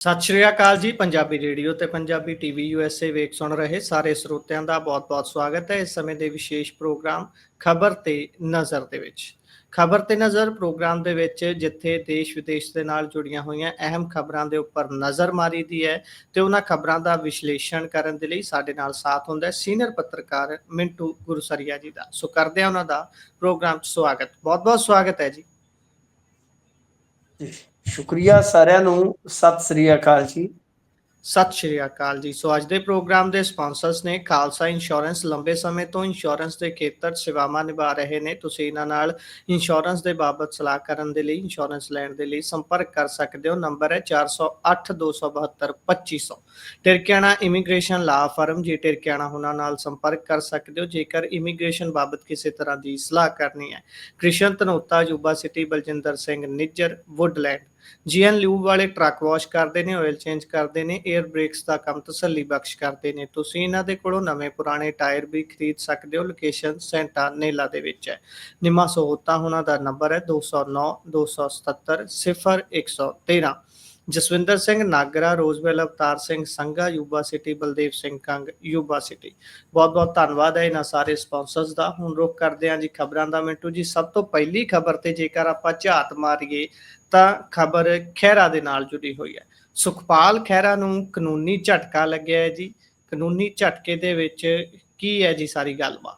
ਸਤਿ ਸ਼੍ਰੀ ਅਕਾਲ ਜੀ, ਪੰਜਾਬੀ ਰੇਡੀਓ ਤੇ ਪੰਜਾਬੀ ਟੀਵੀ ਯੂਐਸਏ ਵੇਖ ਸੁਣ ਰਹੇ ਸਾਰੇ ਸਰੋਤਿਆਂ ਦਾ ਬਹੁਤ-ਬਹੁਤ ਸਵਾਗਤ ਹੈ ਇਸ ਸਮੇਂ ਦੇ ਵਿਸ਼ੇਸ਼ ਪ੍ਰੋਗਰਾਮ ਖਬਰ ਤੇ ਨਜ਼ਰ ਦੇ ਵਿੱਚ। ਖਬਰ ਤੇ ਨਜ਼ਰ ਪ੍ਰੋਗਰਾਮ ਦੇ ਵਿੱਚ ਜਿੱਥੇ ਦੇਸ਼ ਵਿਦੇਸ਼ ਦੇ ਨਾਲ ਜੁੜੀਆਂ ਹੋਈਆਂ ਅਹਿਮ ਖਬਰਾਂ ਦੇ ਉੱਪਰ ਨਜ਼ਰ ਮਾਰੀ ਦੀ ਹੈ ਤੇ ਉਹਨਾਂ ਖਬਰਾਂ ਦਾ ਵਿਸ਼ਲੇਸ਼ਣ ਕਰਨ ਦੇ ਲਈ ਸਾਡੇ ਨਾਲ ਸਾਥ ਹੁੰਦਾ ਹੈ ਸੀਨੀਅਰ ਪੱਤਰਕਾਰ ਮਿੰਟੂ ਗੁਰਸਰੀਆ ਜੀ ਦਾ। ਸੋ ਕਰਦੇ ਹਾਂ ਉਹਨਾਂ ਦਾ ਪ੍ਰੋਗਰਾਮ 'ਚ ਸਵਾਗਤ। ਬਹੁਤ-ਬਹੁਤ ਸਵਾਗਤ ਹੈ ਜੀ। ਸ਼ੁਕਰੀਆ ਸਾਰਿਆਂ ਨੂੰ। ਸਤਿ ਸ੍ਰੀ ਅਕਾਲ ਜੀ। ਸਤਿ ਸ਼੍ਰੀ ਅਕਾਲ ਜੀ। ਸੋ ਅੱਜ ਦੇ ਪ੍ਰੋਗਰਾਮ ਦੇ ਸਪਾਂਸਰਸ ਨੇ ਖਾਲਸਾ ਇੰਸ਼ੋਰੈਂਸ ਲੰਬੇ ਸਮੇਂ ਤੋਂ ਇੰਸ਼ੋਰੈਂਸ ਦੇ ਖੇਤਰ ਸੇਵਾਵਾਂ ਨਿਭਾ ਰਹੇ ਨੇ। ਤੁਸੀਂ ਇਹਨਾਂ ਨਾਲ ਇੰਸ਼ੋਰੈਂਸ ਦੇ ਬਾਬਤ ਸਲਾਹ ਕਰਨ ਦੇ ਲਈ, ਇੰਸ਼ੋਰੈਂਸ ਲੈਣ ਦੇ ਲਈ ਸੰਪਰਕ ਕਰ ਸਕਦੇ ਹੋ। ਨੰਬਰ ਹੈ 4082722500 ਟਿਰਕਿਆਣਾ ਇਮੀਗ੍ਰੇਸ਼ਨ ਲਾ ਫਰਮ, ਜੇ ਟਿਰਕਿਆਣਾ ਹੁਣਾਂ ਨਾਲ ਸੰਪਰਕ ਕਰ ਸਕਦੇ ਹੋ, ਜੇਕਰ ਇਮੀਗ੍ਰੇਸ਼ਨ ਬਾਬਤ ਕਿਸੇ ਤਰ੍ਹਾਂ ਦੀ ਸਲਾਹ ਕਰਨੀ ਹੈ। Krishan Tanota Yuba City, Baljinder Singh Nijjar, Woodland. GN lube ਵਾਲੇ ਟਰੱਕ ਵਾਸ਼ ਕਰਦੇ ਨੇ ਆਇਲ ਚੇਂਜ ਕਰਦੇ ਨੇ 에ਅਰ ਬ੍ਰੇਕਸ ਦਾ ਕੰਮ ਤਸੱਲੀ ਬਖਸ਼ ਕਰਦੇ ਨੇ। ਤੁਸੀਂ ਇਹਨਾਂ ਦੇ ਕੋਲੋਂ ਨਵੇਂ ਪੁਰਾਣੇ ਟਾਇਰ ਵੀ ਖਰੀਦ ਸਕਦੇ ਹੋ ਲੋਕੇਸ਼ਨ ਸੈਂਟਾ ਨੇਲਾ ਦੇ ਵਿੱਚ ਹੈ। ਨਿਮਾ ਸੋਹਤਾ ਉਹਨਾਂ ਦਾ ਨੰਬਰ ਹੈ 209 277 0113 Jaswinder Singh, Nagra, Roseville, Avtar Singh, Sangha, Yuba City, Baldev Singh Kang, Yuba City. ਬਹੁਤ ਬਹੁਤ ਧੰਨਵਾਦ ਹੈ ਇਹਨਾਂ ਸਾਰੇ ਸਪਾਂਸਰਸ ਦਾ। ਹੁਣ ਰੁਕ ਕਰਦੇ ਹਾਂ ਜੀ ਖਬਰਾਂ ਦਾ ਮਿੰਟੂ ਜੀ। ਸਭ ਤੋਂ ਪਹਿਲੀ ਖਬਰ ਤੇ ਜੇਕਰ ਆਪਾਂ ਝਾਤ ਮਾਰੀਏ, ਤਾਂ ਖਬਰ ਖਹਿਰਾ ਦੇ ਨਾਲ ਜੁੜੀ ਹੋਈ ਹੈ। ਸੁਖਪਾਲ ਖਹਿਰਾ ਨੂੰ ਕਾਨੂੰਨੀ ਝਟਕਾ ਲੱਗਿਆ ਹੈ ਜੀ। ਕਾਨੂੰਨੀ ਝਟਕੇ ਦੇ ਵਿੱਚ ਕੀ ਹੈ ਜੀ ਸਾਰੀ ਗੱਲਬਾਤ?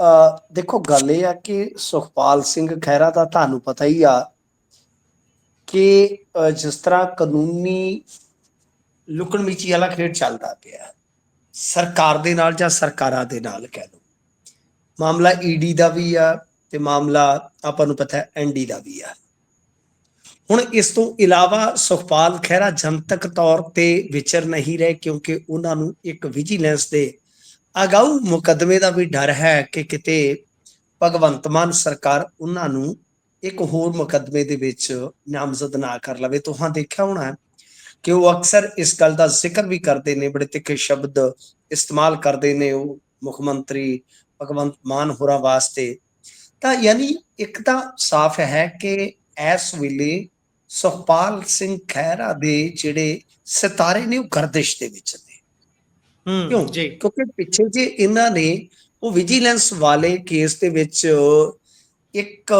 ਅ ਦੇਖੋ, ਗੱਲ ਇਹ ਆ ਕਿ ਸੁਖਪਾਲ ਸਿੰਘ ਖਹਿਰਾ ਦਾ ਤੁਹਾਨੂੰ ਪਤਾ ਹੀ ਆ ਕਿ ਜਿਸ ਤਰ੍ਹਾਂ ਕਾਨੂੰਨੀ ਲੁਕਣ ਮਿਚੀ ਵਾਲਾ ਖੇਡ ਚੱਲਦਾ ਪਿਆ ਸਰਕਾਰ ਦੇ ਨਾਲ ਜਾਂ ਸਰਕਾਰਾਂ ਦੇ ਨਾਲ ਕਹਿ ਲਓ। ਮਾਮਲਾ ਈਡੀ ਦਾ ਵੀ ਆ ਤੇ ਮਾਮਲਾ ਆਪਾਂ ਨੂੰ ਪਤਾ ਹੈ ਐਨਡੀ ਦਾ ਵੀ ਆ। ਹੁਣ ਇਸ ਤੋਂ ਇਲਾਵਾ ਸੁਖਪਾਲ ਖਹਿਰਾ ਜਨਤਕ ਤੌਰ ਤੇ ਵਿਚਰ ਨਹੀਂ ਰਹੇ ਕਿਉਂਕਿ ਉਹਨਾਂ ਨੂੰ ਇੱਕ ਵਿਜੀਲੈਂਸ ਦੇ ਅਗਾਊ ਮੁਕੱਦਮੇ ਦਾ ਵੀ ਡਰ ਹੈ ਕਿ ਕਿਤੇ ਭਗਵੰਤ ਮਾਨ ਸਰਕਾਰ ਉਹਨਾਂ ਨੂੰ ਇੱਕ ਹੋਰ ਮੁਕੱਦਮੇ ਦੇ ਵਿੱਚ ਨਾਮਜ਼ਦ ਨਾ ਕਰ ਲਵੇ ਤੁਹਾਂ ਦੇਖਿਆ ਹੋਣਾ ਹੈ ਕਿ ਉਹ ਅਕਸਰ ਇਸ ਗੱਲ ਦਾ ਜ਼ਿਕਰ ਵੀ ਕਰਦੇ ਨੇ ਬੜੇ ਤਿੱਖੇ ਸ਼ਬਦ ਇਸਤੇਮਾਲ ਕਰਦੇ ਨੇ ਉਹ ਮੁੱਖ ਮੰਤਰੀ ਭਗਵੰਤ ਮਾਨ ਹੋਰਾਂ ਵਾਸਤੇ। ਤਾਂ ਯਾਨੀ ਇੱਕ ਤਾਂ ਸਾਫ਼ ਹੈ ਕਿ ਇਸ ਵੇਲੇ ਸੁਖਪਾਲ ਸਿੰਘ ਖਹਿਰਾ ਦੇ ਜਿਹੜੇ ਸਿਤਾਰੇ ਨੇ ਉਹ ਗਰਦਿਸ਼ ਦੇ ਵਿੱਚ ਨੇ। ਹੂੰ ਕਿਉਂ? ਜੀ। ਕਿਉਂਕਿ ਪਿੱਛੇ ਜੇ ਇਹਨਾਂ ਨੇ ਉਹ ਵਿਜੀਲੈਂਸ ਵਾਲੇ ਕੇਸ ਦੇ ਵਿੱਚ ਇੱਕ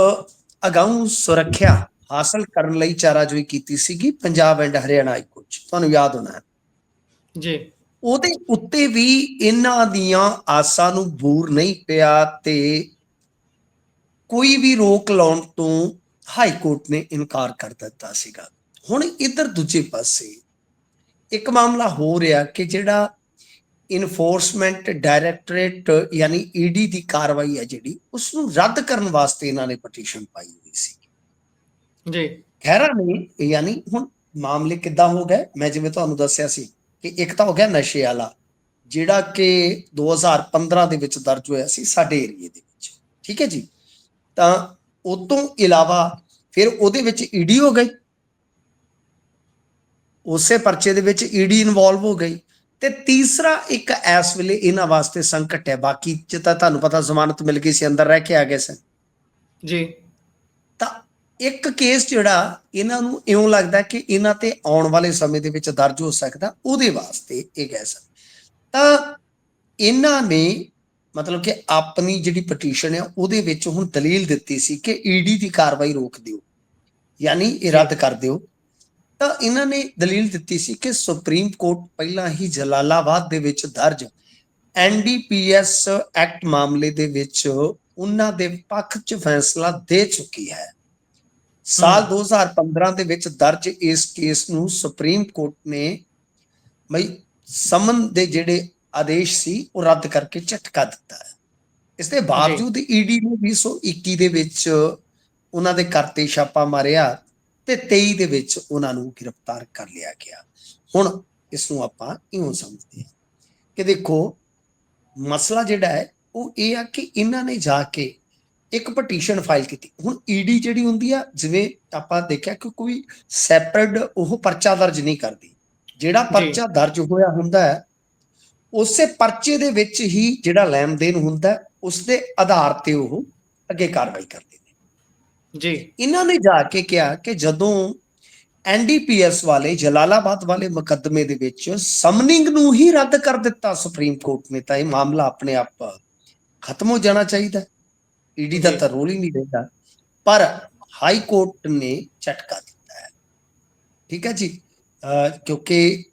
ਅਗਾਊਂ ਸੁਰੱਖਿਆ ਹਾਸਲ ਕਰਨ ਲਈ ਚਾਰਾਜੋਈ ਕੀਤੀ ਸੀਗੀ Punjab and Haryana high court 'ਚ। ਤੁਹਾਨੂੰ ਯਾਦ ਹੋਣਾ ਹੈ। ਜੀ ਉਹਦੇ ਉੱਤੇ ਵੀ ਇਹਨਾਂ ਦੀਆਂ ਆਸਾਂ ਨੂੰ ਬੂਰ ਨਹੀਂ ਪਿਆ ਤੇ ਕੋਈ ਵੀ ਰੋਕ ਲਾਉਣ ਤੋਂ ਹਾਈ ਕੋਰਟ ਨੇ ਇਨਕਾਰ ਕਰ ਦਿੱਤਾ ਸੀਗਾ ਹੁਣ ਇੱਧਰ ਦੂਜੇ ਪਾਸੇ ਇੱਕ ਮਾਮਲਾ ਹੋ ਰਿਹਾ ਕਿ ਜਿਹੜਾ ਇਨਫੋਰਸਮੈਂਟ ਡਾਇਰੈਕਟੋਰੇਟ ਯਾਨੀ ਈਡੀ ਦੀ ਕਾਰਵਾਈ ਹੈ ਜਿਹੜੀ ਉਸ ਨੂੰ ਰੱਦ ਕਰਨ ਵਾਸਤੇ ਇਹਨਾਂ ਨੇ ਪਟੀਸ਼ਨ ਪਾਈ ਹੋਈ ਸੀ। ਜੀ। ਖੈਰਾ ਨੇ ਯਾਨੀ ਹੁਣ ਮਾਮਲੇ ਕਿੱਦਾਂ ਹੋ ਗਏ? ਮੈਂ ਜਿਵੇਂ ਤੁਹਾਨੂੰ ਦੱਸਿਆ ਸੀ ਕਿ ਇੱਕ ਤਾਂ ਹੋ ਗਿਆ ਨਸ਼ੇ ਵਾਲਾ ਜਿਹੜਾ ਕਿ 2015 ਦੇ ਵਿੱਚ ਦਰਜ ਹੋਇਆ ਸੀ ਸਾਡੇ ਏਰੀਏ ਦੇ ਵਿੱਚ। ਠੀਕ ਹੈ ਜੀ? ਤਾਂ ਉਹ ਤੋਂ ਇਲਾਵਾ ਫਿਰ ਉਹਦੇ ਵਿੱਚ ਈਡੀ ਹੋ ਗਈ। ਉਸੇ ਪਰਚੇ ਦੇ ਵਿੱਚ ਈਡੀ ਇਨਵੋਲਵ ਹੋ ਗਈ। ਤੇ ਤੀਸਰਾ ਇੱਕ ਇਸ ਵੇਲੇ ਇਹਨਾਂ ਵਾਸਤੇ ਸੰਕਟ ਹੈ। ਬਾਕੀ ਚ ਤਾਂ ਤੁਹਾਨੂੰ ਪਤਾ ਜ਼ਮਾਨਤ ਮਿਲ ਗਈ ਸੀ ਅੰਦਰ ਰਹਿ ਕੇ ਆ ਗਏ ਸਨ। ਜੀ। ਤਾਂ ਇੱਕ ਕੇਸ ਜਿਹੜਾ ਇਹਨਾਂ ਨੂੰ ਇਉਂ ਲੱਗਦਾ ਕਿ ਇਹਨਾਂ ਤੇ ਆਉਣ ਵਾਲੇ ਸਮੇਂ ਦੇ ਵਿੱਚ ਦਰਜ ਹੋ ਸਕਦਾ ਉਹਦੇ ਵਾਸਤੇ ਇਹ ਕਹਿ ਸਕ ਤਾਂ ਇਹਨਾਂ ਨੇ ਮਤਲਬ ਕਿ ਆਪਣੀ ਜਿਹੜੀ ਪਟੀਸ਼ਨ ਹੈ ਉਹਦੇ ਵਿੱਚ ਹੁਣ ਦਲੀਲ ਦਿੱਤੀ ਸੀ ਕਿ ਈਡੀ ਦੀ ਕਾਰਵਾਈ ਰੋਕ ਦਿਓ। ਯਾਨੀ ਇਹ ਰੱਦ ਕਰ ਦਿਓ। ਤਾਂ ਇਹਨਾਂ ਨੇ ਦਲੀਲ ਦਿੱਤੀ ਸੀ ਕਿ ਸੁਪਰੀਮ ਕੋਰਟ ਪਹਿਲਾਂ ਹੀ ਜਲਾਲਾਬਾਦ ਦੇ ਵਿੱਚ ਦਰਜ ਐਨਡੀਪੀਐਸ ਐਕਟ ਮਾਮਲੇ ਦੇ ਵਿੱਚ ਉਹਨਾਂ ਦੇ ਪੱਖ 'ਚ ਫੈਸਲਾ ਦੇ ਚੁੱਕੀ ਹੈ। ਸਾਲ 2015 ਦੇ ਵਿੱਚ ਦਰਜ ਇਸ ਕੇਸ ਨੂੰ ਸੁਪਰੀਮ ਕੋਰਟ ਨੇ ਬਈ ਸਮਨ ਦੇ ਜਿਹੜੇ ਆਦੇਸ਼ ਸੀ ਉਹ ਰੱਦ ਕਰਕੇ ਝਟਕਾ ਦਿੱਤਾ ਹੈ। ਇਸ ਦੇ ਬਾਵਜੂਦ ਈਡੀ ਨੇ 2021 ਦੇ ਵਿੱਚ ਉਹਨਾਂ ਦੇ ਕਰਤੇ ਛਾਪਾ ਮਾਰਿਆ ਤੇ 23 ਦੇ ਵਿੱਚ ਉਹਨਾਂ ਨੂੰ ਗ੍ਰਿਫਤਾਰ ਕਰ ਲਿਆ ਗਿਆ। ਹੁਣ ਇਸ ਨੂੰ ਆਪਾਂ ਇਉਂ ਸਮਝਦੇ ਹਾਂ ਕਿ ਦੇਖੋ ਮਸਲਾ ਜਿਹੜਾ ਹੈ ਉਹ ਇਹ ਆ ਕਿ ਇਹਨਾਂ ਨੇ ਜਾ ਕੇ ਇੱਕ ਪਟੀਸ਼ਨ ਫਾਈਲ ਕੀਤੀ। ਹੁਣ ਈਡੀ ਜਿਹੜੀ ਹੁੰਦੀ ਆ ਜਿਵੇਂ ਆਪਾਂ ਦੇਖਿਆ ਕਿ ਕੋਈ ਸੈਪਰੇਟ ਉਹ ਪਰਚਾ ਦਰਜ ਨਹੀਂ ਕਰਦੀ। ਜਿਹੜਾ ਪਰਚਾ ਦਰਜ ਹੋਇਆ ਹੁੰਦਾ ਹੈ ਉਸੇ ਪਰਚੇ ਦੇ ਵਿੱਚ ਹੀ ਜਿਹੜਾ ਲੈਣ ਦੇਣ ਹੁੰਦਾ ਉਸ ਦੇ ਆਧਾਰ ਤੇ ਉਹ ਅੱਗੇ ਕਾਰਵਾਈ ਕਰਦੇ। ਜੀ। ਇਹਨਾਂ ਨੇ ਜਾ ਕੇ ਕਿਹਾ ਕਿ ਜਦੋਂ ਐਨਡੀਪੀਐਸ ਵਾਲੇ ਜਲਾਲਾਬਾਦ ਵਾਲੇ ਮੁਕੱਦਮੇ ਦੇ ਵਿੱਚ ਸਮਨਿੰਗ ਨੂੰ ਹੀ ਰੱਦ ਕਰ ਦਿੱਤਾ ਸੁਪਰੀਮ ਕੋਰਟ ਨੇ ਤਾਂ ਇਹ ਮਾਮਲਾ ਆਪਣੇ ਆਪ ਖਤਮ ਹੋ ਜਾਣਾ ਚਾਹੀਦਾ। ਈਡੀ ਦਾ। ਤਾਂ ਰੋਲ ਹੀ ਨਹੀਂ ਰਹਿੰਦਾ। ਪਰ ਹਾਈ ਕੋਰਟ ਨੇ ਝਟਕਾ ਦਿੱਤਾ ਹੈ। ਠੀਕ ਹੈ ਜੀ? ਕਿਉਂਕਿ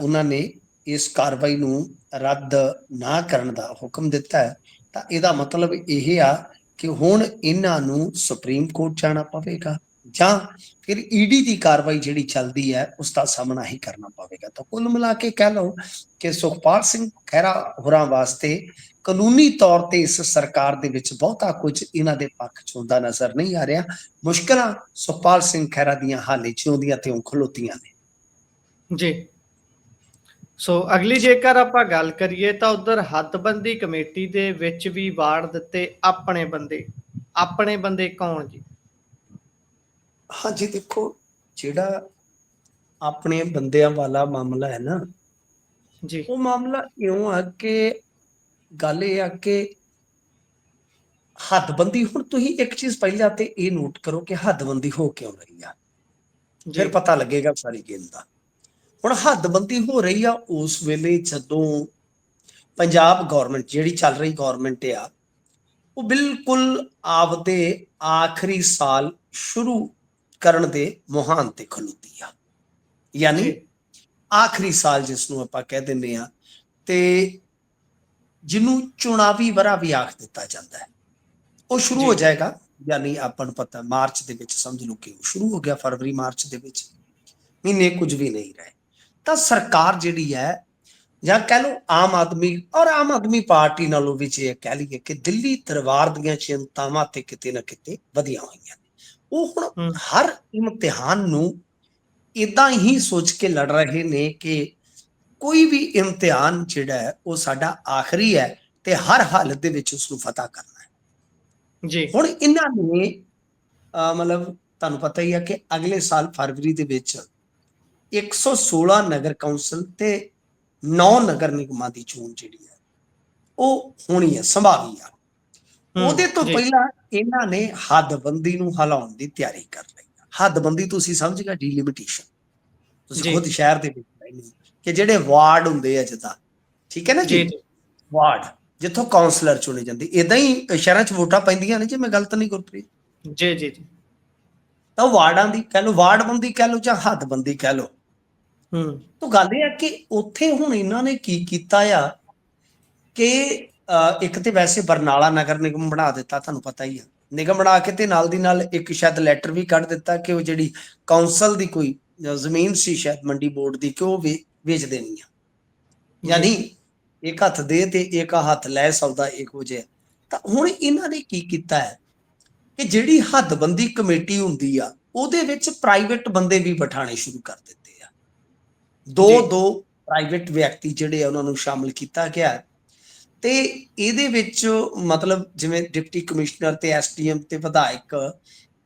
ਉਹਨਾਂ ਨੇ ਇਸ ਕਾਰਵਾਈ ਨੂੰ ਰੱਦ ਨਾ ਕਰਨ ਦਾ ਹੁਕਮ ਦਿੱਤਾ ਹੈ। ਤਾਂ ਇਹਦਾ ਮਤਲਬ ਇਹ ਆ ਕਿ ਹੁਣ ਇਹਨਾਂ ਨੂੰ ਸੁਪਰੀਮ ਕੋਰਟ ਜਾਣਾ ਪਵੇਗਾ ਜਾਂ ਫਿਰ ਈਡੀ ਦੀ ਕਾਰਵਾਈ ਜਿਹੜੀ ਚੱਲਦੀ ਹੈ, ਉਸ ਦਾ ਸਾਹਮਣਾ ਹੀ ਕਰਨਾ ਪਵੇਗਾ। ਤਾਂ ਕੁੱਲ ਮਿਲਾ ਕੇ ਕਹਿ ਲਓ ਕਿ ਸੁਖਪਾਲ ਸਿੰਘ ਖਹਿਰਾ ਹੋਰਾਂ ਵਾਸਤੇ ਕਾਨੂੰਨੀ ਤੌਰ ਤੇ ਇਸ ਸਰਕਾਰ ਦੇ ਵਿੱਚ ਬਹੁਤਾ ਕੁਝ ਇਹਨਾਂ ਦੇ ਪੱਖ ਚ ਹੁੰਦਾ ਨਜ਼ਰ ਨਹੀਂ ਆ ਰਿਹਾ। ਮੁਸ਼ਕਲਾਂ ਸੁਖਪਾਲ ਸਿੰਘ ਖਹਿਰਾ ਦੀਆਂ ਹਾਲੇ ਜਿਉਂਦੀਆਂ ਤੇ ਉਹ ਖਲੋਤੀਆਂ ਨੇ। ਜੀ। ਸੋ ਅਗਲੀ ਜੇਕਰ ਆਪਾਂ ਗੱਲ ਕਰੀਏ ਤਾਂ ਉਧਰ ਹੱਦਬੰਦੀ ਕਮੇਟੀ ਦੇ ਵਿੱਚ ਵੀ ਵਾਰਡ ਦਿੱਤੇ ਆਪਣੇ ਬੰਦੇ। ਆਪਣੇ ਬੰਦੇ ਕੌਣ ਜੀ? ਹਾਂਜੀ ਦੇਖੋ ਜਿਹੜਾ ਆਪਣੇ ਬੰਦਿਆਂ ਵਾਲਾ ਮਾਮਲਾ ਹੈ ਨਾ ਜੀ। ਉਹ ਮਾਮਲਾ ਇਉਂ ਆ ਕਿ ਗੱਲ ਇਹ ਆ ਕਿ ਹੱਦਬੰਦੀ ਹੁਣ ਤੁਸੀਂ ਇੱਕ ਚੀਜ਼ ਪਹਿਲਾਂ ਤੇ ਇਹ ਨੋਟ ਕਰੋ ਕਿ ਹੱਦਬੰਦੀ ਹੋ ਕਿਉਂ ਰਹੀ ਆ? ਜੀ। ਫਿਰ ਪਤਾ ਲੱਗੇਗਾ ਸਾਰੀ ਗੇਮ ਦਾ। ਹੁਣ ਹੱਦਬੰਦੀ ਹੋ ਰਹੀ ਆ ਉਸ ਵੇਲੇ ਜਦੋਂ ਪੰਜਾਬ ਗਵਰਨਮੈਂਟ ਜਿਹੜੀ ਚੱਲ ਰਹੀ ਗਵਰਨਮੈਂਟ ਆ ਉਹ ਬਿਲਕੁਲ ਆਪਦੇ ਆਖਰੀ ਸਾਲ ਸ਼ੁਰੂ ਕਰਨ ਦੇ ਮੁਹਾਨ ਤੇ ਖਲੋਤੀ ਆ। ਯਾਨੀ ਆਖਰੀ ਸਾਲ ਜਿਸ ਨੂੰ ਆਪਾਂ ਕਹਿ ਦਿੰਦੇ ਆ ਤੇ ਜਿਹਨੂੰ ਚੁਣਾਵੀ ਵਰਾ ਵੀ ਆਖ ਦਿੱਤਾ ਜਾਂਦਾ ਹੈ। ਉਹ ਸ਼ੁਰੂ ਹੋ। ਜਾਏਗਾ ਯਾਨੀ ਆਪਾਂ ਨੂੰ ਪਤਾ ਮਾਰਚ ਦੇ ਵਿੱਚ ਸਮਝ ਲਓ ਕਿ ਉਹ ਸ਼ੁਰੂ ਹੋ ਗਿਆ ਫਰਵਰੀ ਮਾਰਚ ਦੇ ਵਿੱਚ। ਮਹੀਨੇ ਕੁਝ ਵੀ ਨਹੀਂ ਰਹੇ। ਤਾਂ ਸਰਕਾਰ ਜਿਹੜੀ ਹੈ ਜਾਂ ਕਹਿ ਲਓ ਆਮ ਆਦਮੀ ਔਰ ਆਮ ਆਦਮੀ ਪਾਰਟੀ ਨਾਲੋਂ ਵੀ ਜੇ ਕਹਿ ਲਈਏ ਕਿ ਦਿੱਲੀ ਦਰਬਾਰ ਦੀਆਂ ਚਿੰਤਾਵਾਂ ਤੇ ਕਿਤੇ ਨਾ ਕਿਤੇ ਵਧੀਆਂ ਹੋਈਆਂ ਨੇ। ਉਹ ਹੁਣ। ਹਰ ਇਮਤਿਹਾਨ ਨੂੰ ਇਦਾਂ ਹੀ ਸੋਚ ਕੇ ਲੜ ਰਹੇ ਨੇ ਕਿ ਕੋਈ ਵੀ ਇਮਤਿਹਾਨ ਜਿਹੜਾ ਉਹ ਸਾਡਾ ਆਖਰੀ ਹੈ ਤੇ ਹਰ ਹਾਲਤ ਦੇ ਵਿੱਚ ਉਸ ਨੂੰ ਫਤਹ ਕਰਨਾ ਹੈ। ਜੀ। ਹੁਣ ਇਹਨਾਂ ਨੇ ਮਤਲਬ ਤੁਹਾਨੂੰ ਪਤਾ ਹੀ ਹੈ ਕਿ ਅਗਲੇ ਸਾਲ ਫਰਵਰੀ ਦੇ ਵਿੱਚ 116 ਨਗਰ ਕੌਂਸਲ ਤੇ 9 ਨਗਰ ਨਿਗਮਾਂ ਦੀ ਚੋਣ ਜਿਹੜੀ ਹੈ ਉਹ ਹੋਣੀ ਹੈ ਸੰਭਾਵੀ ਆ। ਉਹਦੇ ਤੋਂ ਪਹਿਲਾਂ ਇਹਨਾਂ ਨੇ ਹੱਦਬੰਦੀ ਨੂੰ ਹਲਾਉਣ ਦੀ ਤਿਆਰੀ ਕਰ ਲਈ। ਹੱਦਬੰਦੀ ਤੁਸੀਂ ਸਮਝ ਗਏ ਡੀਲਿਮਿਟੇਸ਼ਨ ਤੁਸੀਂ। ਖੁਦ ਸ਼ਹਿਰ ਦੇ ਵਿੱਚ ਰਹਿੰਦੇ ਕਿ ਜਿਹੜੇ ਵਾਰਡ ਹੁੰਦੇ ਆ ਜਿੱਦਾਂ ਠੀਕ ਹੈ ਨਾ ਜੀ? ਵਾਰਡ ਜਿੱਥੋਂ ਕਾਉਂਸਲਰ ਚੁਣੇ ਜਾਂਦੇ ਇਦਾਂ ਹੀ ਸ਼ਹਿਰਾਂ 'ਚ ਵੋਟਾਂ ਪੈਂਦੀਆਂ ਨੇ ਜੇ ਮੈਂ ਗਲਤ ਨਹੀਂ ਗੁਰਪ੍ਰੀਤ। ਜੀ ਜੀ ਜੀ। ਤਾਂ ਵਾਰਡਾਂ ਦੀ ਕਹਿ ਲਓ ਵਾਰਡਬੰਦੀ ਕਹਿ ਲਓ ਜਾਂ ਹੱਦਬੰਦੀ ਕਹਿ ਲਓ ਹੂੰ। ਤਾਂ ਗੱਲ ਇਹ ਆ ਕਿ ਉੱਥੇ ਹੁਣ ਇਹਨਾਂ ਨੇ ਕੀ ਕੀਤਾ ਆ ਕਿ ਇੱਕ ਤੇ ਵੈਸੇ ਬਰਨਾਲਾ ਨਗਰ ਨਿਗਮ ਬਣਾ ਦਿੱਤਾ, ਤੁਹਾਨੂੰ ਪਤਾ ਹੀ ਆ। ਨਿਗਮ ਬਣਾ ਕੇ ਤੇ ਨਾਲ ਦੀ ਨਾਲ ਇੱਕ ਸ਼ਾਇਦ ਲੈਟਰ ਵੀ ਕੱਢ ਦਿੱਤਾ ਕਿ ਉਹ ਜਿਹੜੀ ਕਾਉਂਸਲ ਦੀ ਕੋਈ ਜ਼ਮੀਨ ਸੀ ਸ਼ਾਇਦ ਮੰਡੀ ਬੋਰਡ ਦੀ ਕਿ ਉਹ ਵੇ- ਵੇਚ ਦੇਣੀ ਆ। ਯਾਨੀ ਇੱਕ ਹੱਥ ਦੇ ਤੇ ਇੱਕ ਹੱਥ ਲੈ ਸੌਦਾ ਇੱਕ ਹੋ। ਜਿਹਾ ਤਾਂ ਹੁਣ ਇਹਨਾਂ ਨੇ ਕੀ ਕੀਤਾ ਹੈ ਕਿ ਜਿਹੜੀ ਹੱਦਬੰਦੀ ਕਮੇਟੀ ਹੁੰਦੀ ਆ, ਉਹਦੇ ਵਿੱਚ ਪ੍ਰਾਈਵੇਟ ਬੰਦੇ ਵੀ ਬਿਠਾਣੇ ਸ਼ੁਰੂ ਕਰ ਦਿੱਤੇ। ਦੋ। ਦੋ ਪ੍ਰਾਈਵੇਟ ਵਿਅਕਤੀ ਜਿਹੜੇ ਆ ਉਹਨਾਂ ਨੂੰ ਸ਼ਾਮਲ ਕੀਤਾ ਗਿਆ। ਤੇ ਇਹਦੇ ਵਿੱਚ ਮਤਲਬ ਜਿਵੇਂ ਡਿਪਟੀ ਕਮਿਸ਼ਨਰ ਤੇ ਐਸਡੀਐਮ ਤੇ ਵਿਧਾਇਕ